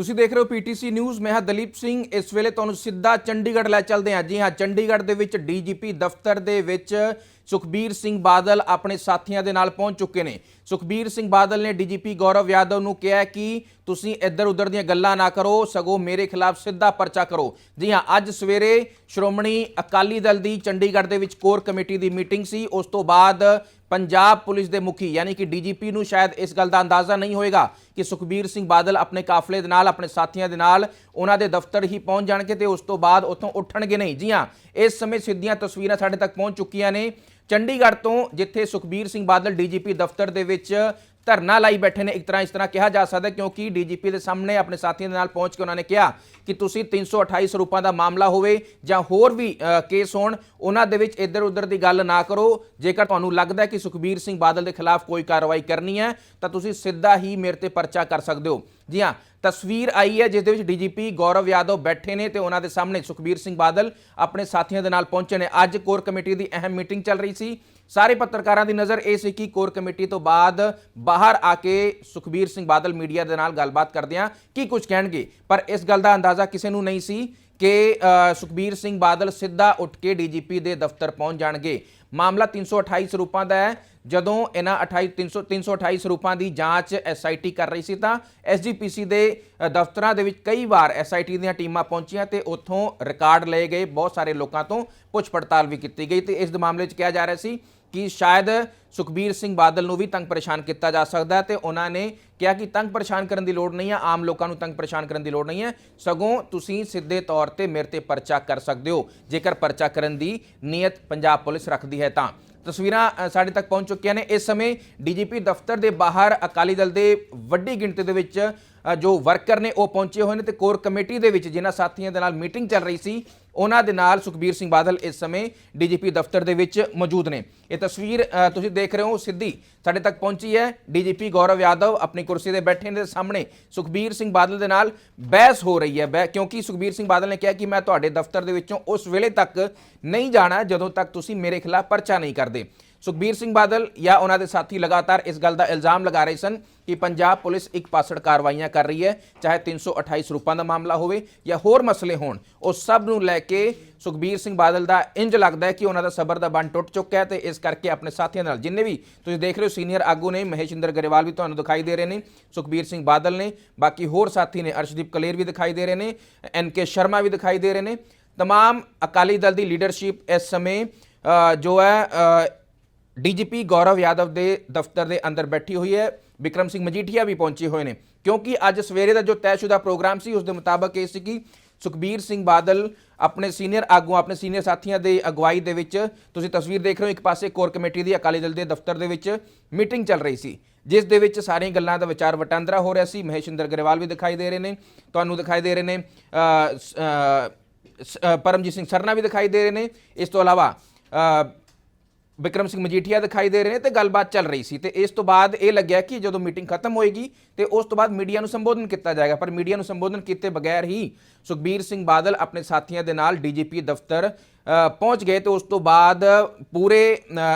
ਤੁਸੀਂ ਦੇਖ ਰਹੇ ਹੋ ਪੀਟੀਸੀ ਨਿਊਜ਼, ਮੈਂ ਹਾਂ ਦਲੀਪ ਸਿੰਘ। ਇਸ ਵੇਲੇ ਤੁਹਾਨੂੰ ਸਿੱਧਾ ਚੰਡੀਗੜ੍ਹ ਲੈ ਚੱਲਦੇ ਹਾਂ। ਜੀ ਹਾਂ, ਚੰਡੀਗੜ੍ਹ ਦੇ ਵਿੱਚ ਡੀਜੀਪੀ ਦਫ਼ਤਰ ਦੇ ਵਿੱਚ ਸੁਖਬੀਰ ਸਿੰਘ ਬਾਦਲ ਆਪਣੇ ਸਾਥੀਆਂ ਦੇ ਨਾਲ ਪਹੁੰਚ ਚੁੱਕੇ ਨੇ। ਸੁਖਬੀਰ ਸਿੰਘ ਬਾਦਲ ਨੇ ਡੀਜੀਪੀ ਗੌਰਵ ਯਾਦਵ ਨੂੰ ਕਿਹਾ ਕਿ ਤੁਸੀਂ ਇੱਧਰ ਉੱਧਰ ਦੀਆਂ ਗੱਲਾਂ ਨਾ ਕਰੋ, ਸਗੋਂ ਮੇਰੇ ਖਿਲਾਫ ਸਿੱਧਾ ਪਰਚਾ ਕਰੋ। ਜੀ ਹਾਂ, ਅੱਜ ਸਵੇਰੇ ਸ਼੍ਰੋਮਣੀ ਅਕਾਲੀ ਦਲ ਦੀ ਚੰਡੀਗੜ੍ਹ ਦੇ ਵਿੱਚ ਕੋਰ ਕਮੇਟੀ ਦੀ ਮੀਟਿੰਗ ਸੀ। ਉਸ ਤੋਂ ਬਾਅਦ ਪੰਜਾਬ ਪੁਲਿਸ ਦੇ ਮੁਖੀ, ਯਾਨੀ ਕਿ ਡੀਜੀਪੀ ਨੂੰ ਸ਼ਾਇਦ ਇਸ ਗੱਲ ਦਾ ਅੰਦਾਜ਼ਾ ਨਹੀਂ ਹੋਏਗਾ ਕਿ ਸੁਖਬੀਰ ਸਿੰਘ ਬਾਦਲ ਆਪਣੇ ਕਾਫਲੇ ਦੇ ਨਾਲ, ਆਪਣੇ ਸਾਥੀਆਂ ਦੇ ਨਾਲ ਉਹਨਾਂ ਦੇ ਦਫ਼ਤਰ ਹੀ ਪਹੁੰਚ ਜਾਣਗੇ ਤੇ ਉਸ ਤੋਂ ਬਾਅਦ ਉੱਥੋਂ ਉੱਠਣਗੇ ਨਹੀਂ। ਜੀ ਹਾਂ, ਇਸ ਸਮੇਂ ਸਿੱਧੀਆਂ ਤਸਵੀਰਾਂ ਸਾਡੇ ਤੱਕ ਪਹੁੰਚ ਚੁੱਕੀਆਂ ਨੇ। ਚੰਡੀਗੜ੍ਹ ਤੋਂ ਜਿੱਥੇ ਸੁਖਬੀਰ ਸਿੰਘ ਬਾਦਲ ਡੀਜੀਪੀ ਦਫ਼ਤਰ ਦੇ ਵਿੱਚ ਧਰਨਾ ਲਾਈ ਬੈਠੇ ਨੇ, ਇੱਕ ਤਰ੍ਹਾਂ ਇਸ ਤਰ੍ਹਾਂ ਕਿਹਾ ਜਾ ਸਕਦਾ ਹੈ ਕਿਉਂਕਿ ਡੀਜੀਪੀ ਦੇ ਸਾਹਮਣੇ ਆਪਣੇ ਸਾਥੀਆਂ ਦੇ ਨਾਲ ਪਹੁੰਚ ਕੇ ਉਹਨਾਂ ਨੇ ਕਿਹਾ ਕਿ ਤੁਸੀਂ 328 ਸਰੂਪਾਂ ਦਾ ਮਾਮਲਾ ਹੋਵੇ ਜਾਂ ਹੋਰ ਵੀ ਕੇਸ ਹੋਣ, ਉਹਨਾਂ ਦੇ ਵਿੱਚ ਇੱਧਰ ਉੱਧਰ ਦੀ ਗੱਲ ਨਾ ਕਰੋ। ਜੇਕਰ ਤੁਹਾਨੂੰ ਲੱਗਦਾ ਹੈ ਕਿ ਸੁਖਬੀਰ ਸਿੰਘ ਬਾਦਲ ਦੇ ਖਿਲਾਫ ਕੋਈ ਕਾਰਵਾਈ ਕਰਨੀ ਹੈ, ਤਾਂ ਤੁਸੀਂ ਸਿੱਧਾ ਹੀ ਮੇਰੇ ਤੇ ਪਰਚਾ ਕਰ ਸਕਦੇ ਹੋ। ਜੀ ਹਾਂ, ਤਸਵੀਰ ਆਈ ਹੈ ਜਿਸ ਦੇ ਵਿੱਚ ਡੀਜੀਪੀ ਗੌਰਵ ਯਾਦਵ ਬੈਠੇ ਨੇ ਤੇ ਉਹਨਾਂ ਦੇ ਸਾਹਮਣੇ ਸੁਖਬੀਰ ਸਿੰਘ ਬਾਦਲ ਆਪਣੇ ਸਾਥੀਆਂ ਦੇ ਨਾਲ ਪਹੁੰਚੇ ਨੇ। ਅੱਜ ਕੋਰ ਕਮੇਟੀ ਦੀ ਅਹਿਮ ਮੀਟਿੰਗ ਚੱਲ ਰਹੀ ਸੀ। ਸਾਰੇ ਪੱਤਰਕਾਰਾਂ ਦੀ ਨਜ਼ਰ ਇਹ ਸੀ ਕਿ ਕੋਰ ਕਮੇਟੀ ਤੋਂ ਬਾਅਦ ਬਾਹਰ ਆ ਕੇ ਸੁਖਬੀਰ ਸਿੰਘ ਬਾਦਲ ਮੀਡੀਆ ਦੇ ਨਾਲ ਗੱਲਬਾਤ ਕਰਦੇ ਕਰਦਿਆਂ ਕੀ ਕੁਝ ਕਹਿਣਗੇ? ਪਰ ਇਸ ਗੱਲ ਦਾ ਅੰਦਾਜ਼ਾ ਕਿਸੇ ਨੂੰ ਨਹੀਂ ਸੀ ਕਿ ਸੁਖਬੀਰ ਸਿੰਘ ਬਾਦਲ ਸਿੱਧਾ ਉੱਠ ਕੇ ਡੀਜੀਪੀ ਦੇ ਦਫ਼ਤਰ ਪਹੁੰਚ ਜਾਣਗੇ। ਮਾਮਲਾ 328 ਸਰੂਪਾਂ ਦਾ ਹੈ। ਜਦੋਂ ਇਹਨਾਂ 28 300 328 ਸਰੂਪਾਂ ਦੀ ਜਾਂਚ ਐਸਆਈਟੀ ਕਰ ਰਹੀ ਸੀ ਤਾਂ ਐਸਜੀਪੀਸੀ ਦੇ ਦਫ਼ਤਰਾਂ ਦੇ ਵਿੱਚ ਕਈ ਵਾਰ ਐਸਆਈਟੀ ਦੀਆਂ ਟੀਮਾਂ ਪਹੁੰਚੀਆਂ ਤੇ ਉੱਥੋਂ ਰਿਕਾਰਡ ਲਏ ਗਏ ਬਹੁਤ ਸਾਰੇ ਲੋਕਾਂ ਤੋਂ ਪੁੱਛ ਪੜਤਾਲ ਵੀ ਕੀਤੀ ਗਈ ਤੇ ਇਸ ਦੇ ਮਾਮਲੇ 'ਚ ਕਿਹਾ ਜਾ ਰਿਹਾ ਸੀ ਕਿ ਸ਼ਾਇਦ ਸੁਖਬੀਰ ਸਿੰਘ ਬਾਦਲ ਨੂੰ ਵੀ ਤੰਗ ਪਰੇਸ਼ਾਨ ਕੀਤਾ ਜਾ ਸਕਦਾ ਹੈ ਤੇ ਉਹਨਾਂ ਨੇ ਕਿਹਾ ਕਿ ਤੰਗ ਪਰੇਸ਼ਾਨ ਕਰਨ ਦੀ ਲੋੜ ਨਹੀਂ ਹੈ, ਆਮ ਲੋਕਾਂ ਨੂੰ ਤੰਗ ਪਰੇਸ਼ਾਨ ਕਰਨ ਦੀ ਲੋੜ ਨਹੀਂ ਹੈ। ਸਗੋਂ ਤੁਸੀਂ ਸਿੱਧੇ ਤੌਰ ਤੇ ਮੇਰੇ ਤੇ ਪਰਚਾ ਕਰ ਸਕਦੇ ਹੋ। ਜੇਕਰ ਪਰਚਾ ਕਰਨ ਦੀ ਨੀਅਤ ਪੰਜਾਬ ਪੁਲਿਸ ਰੱਖਦੀ ਹੈ ਤਾਂ। ਤਸਵੀਰਾਂ ਸਾਡੇ ਤੱਕ ਪਹੁੰਚ ਚੁੱਕੀਆਂ ਨੇ। ਇਸ ਸਮੇਂ ਡੀਜੀਪੀ ਦਫ਼ਤਰ ਦੇ ਬਾਹਰ ਅਕਾਲੀ ਦਲ ਦੇ ਵੱਡੀ ਗਿਣਤੀ ਦੇ ਵਿੱਚ ਜੋ ਵਰਕਰ ਨੇ ਉਹ ਪਹੁੰਚੇ ਹੋਏ ਨੇ ਤੇ ਕੋਰ ਕਮੇਟੀ ਦੇ ਵਿੱਚ ਜਿਨ੍ਹਾਂ ਸਾਥੀਆਂ ਦੇ ਨਾਲ ਮੀਟਿੰਗ ਚੱਲ ਰਹੀ ਸੀ ਉਹਨਾਂ ਦੇ ਨਾਲ ਸੁਖਬੀਰ ਸਿੰਘ ਬਾਦਲ ਇਸ ਸਮੇਂ ਡੀਜੀਪੀ ਦਫ਼ਤਰ ਦੇ ਵਿੱਚ ਮੌਜੂਦ ਨੇ। ਇਹ ਤਸਵੀਰ ਤੁਸੀਂ ਦੇਖ ਰਹੇ ਹੋ, ਸਿੱਧੀ ਸਾਡੇ ਤੱਕ ਪਹੁੰਚੀ ਹੈ। ਡੀਜੀਪੀ ਗੌਰਵ ਯਾਦਵ ਆਪਣੀ ਕੁਰਸੀ ਤੇ ਬੈਠੇ ਨੇ ਸਾਹਮਣੇ। ਸੁਖਬੀਰ ਸਿੰਘ ਬਾਦਲ ਦੇ ਨਾਲ ਬਹਿਸ ਹੋ ਰਹੀ ਹੈ, ਬਹਿ- ਕਿਉਂਕਿ ਸੁਖਬੀਰ ਸਿੰਘ ਬਾਦਲ ਨੇ ਕਿਹਾ ਕਿ ਮੈਂ ਤੁਹਾਡੇ ਦਫ਼ਤਰ ਦੇ ਵਿੱਚੋਂ ਉਸ ਵੇਲੇ ਤੱਕ ਨਹੀਂ ਜਾਣਾ ਜਦੋਂ ਤੱਕ ਤੁਸੀਂ ਮੇਰੇ ਖਿਲਾਫ ਪਰਚਾ ਨਹੀਂ ਕਰਦੇ। ਸੁਖਬੀਰ ਸਿੰਘ ਬਾਦਲ ਜਾਂ ਉਹਨਾਂ ਦੇ ਸਾਥੀ ਲਗਾਤਾਰ ਇਸ ਗੱਲ ਦਾ ਇਲਜ਼ਾਮ ਲਗਾ ਰਹੇ ਸਨ ਕਿ ਪੰਜਾਬ ਪੁਲਿਸ ਇੱਕ ਪਾਸੜ ਕਾਰਵਾਈਆਂ ਕਰ ਰਹੀ ਹੈ ਚਾਹੇ 328 ਸਰੂਪਾਂ ਦਾ ਮਾਮਲਾ ਹੋਵੇ ਜਾਂ ਹੋਰ ਮਸਲੇ ਹੋਣ ਉਹ ਸਭ ਨੂੰ ਲੈ ਕੇ ਸੁਖਬੀਰ ਸਿੰਘ ਬਾਦਲ ਦਾ ਇੰਜ ਲੱਗਦਾ ਹੈ ਕਿ ਉਹਨਾਂ ਦਾ ਸਬਰ ਦਾ ਬੰਨ ਟੁੱਟ ਚੁੱਕਾ ਹੈ ਤੇ ਇਸ ਕਰਕੇ ਆਪਣੇ ਸਾਥੀਆਂ ਨਾਲ ਜਿੰਨੇ ਵੀ ਤੁਸੀਂ ਦੇਖ ਰਹੇ ਹੋ ਸੀਨੀਅਰ ਆਗੂ ਨੇ ਮਹੇਸ਼ਿੰਦਰ ਗਰੇਵਾਲ ਵੀ ਤੁਹਾਨੂੰ ਦਿਖਾਈ ਦੇ ਰਹੇ ਨੇ ਸੁਖਬੀਰ ਸਿੰਘ ਬਾਦਲ ਨੇ ਬਾਕੀ ਹੋਰ ਸਾਥੀ ਨੇ ਅਰਸ਼ਦੀਪ ਕਲੇਰ ਵੀ ਦਿਖਾਈ ਦੇ ਰਹੇ ਨੇ ਐਨ ਕੇ ਸ਼ਰਮਾ ਵੀ ਦਿਖਾਈ ਦੇ ਰਹੇ ਨੇ तमाम ਅਕਾਲੀ ਦਲ ਦੀ ਲੀਡਰਸ਼ਿਪ ਇਸ ਸਮੇਂ ਅ, ਜੋ ਹੈ ਅ, ਡੀਜੀਪੀ ਗੌਰਵ ਯਾਦਵ ਦੇ ਦਫ਼ਤਰ ਦੇ ਅੰਦਰ ਬੈਠੀ ਹੋਈ ਹੈ। ਵਿਕਰਮ ਸਿੰਘ ਮਜੀਠੀਆ ਵੀ ਪਹੁੰਚੇ ਹੋਏ ਨੇ। ਕਿਉਂਕਿ ਅੱਜ ਸਵੇਰੇ ਦਾ ਜੋ ਤੈਅਸ਼ੁਦਾ ਪ੍ਰੋਗਰਾਮ ਸੀ, ਉਸ ਦੇ ਮੁਤਾਬਕ ਇਹ ਸੀ ਕਿ ਸੁਖਬੀਰ ਸਿੰਘ ਬਾਦਲ ਆਪਣੇ ਸੀਨੀਅਰ ਆਗੂ ਆਪਣੇ ਸੀਨੀਅਰ ਸਾਥੀਆਂ ਦੇ ਅਗਵਾਈ ਦੇ ਵਿੱਚ, ਤੁਸੀਂ ਤਸਵੀਰ ਦੇਖ ਰਹੇ ਹੋ, ਇੱਕ ਪਾਸੇ ਕੋਰ ਕਮੇਟੀ ਦੀ ਅਕਾਲੀ ਦਲ ਦੇ ਦਫ਼ਤਰ ਦੇ ਵਿੱਚ ਮੀਟਿੰਗ ਚੱਲ ਰਹੀ ਸੀ, ਜਿਸ ਦੇ ਵਿੱਚ ਸਾਰੀਆਂ ਗੱਲਾਂ ਦਾ ਵਿਚਾਰ ਵਟਾਂਦਰਾ ਹੋ ਰਿਹਾ ਸੀ। ਮਹੇਸ਼ਿੰਦਰ ਗਰੇਵਾਲ ਵੀ ਦਿਖਾਈ ਦੇ ਰਹੇ ਨੇ, ਤੁਹਾਨੂੰ ਦਿਖਾਈ ਦੇ ਰਹੇ ਨੇ ਸ- ਪਰਮਜੀਤ ਸਿੰਘ ਸਰਨਾ ਵੀ ਦਿਖਾਈ ਦੇ ਰਹੇ ਨੇ। ਇਸ ਤੋਂ ਇਲਾਵਾ ਵਿਕਰਮ ਸਿੰਘ ਮਜੀਠੀਆ ਦਿਖਾਈ ਦੇ ਰਹੇ ਨੇ ਤੇ ਗੱਲਬਾਤ ਚੱਲ ਰਹੀ ਸੀ। ਤੇ ਇਸ ਤੋਂ ਬਾਅਦ ਇਹ ਲੱਗਿਆ ਕਿ ਜਦੋਂ ਮੀਟਿੰਗ ਖਤਮ ਹੋਏਗੀ, ਤੇ ਉਸ ਤੋਂ ਬਾਅਦ ਮੀਡੀਆ ਨੂੰ ਸੰਬੋਧਨ ਕੀਤਾ ਜਾਏਗਾ। ਪਰ ਮੀਡੀਆ ਨੂੰ ਸੰਬੋਧਨ ਕੀਤੇ ਬਗੈਰ ਹੀ ਸੁਖਬੀਰ ਸਿੰਘ ਬਾਦਲ ਆਪਣੇ ਸਾਥੀਆਂ ਦੇ ਨਾਲ ਡੀਜੀਪੀ ਦਫ਼ਤਰ ਪਹੁੰਚ ਗਏ ਤੇ ਉਸ ਤੋਂ ਬਾਅਦ ਪੂਰੇ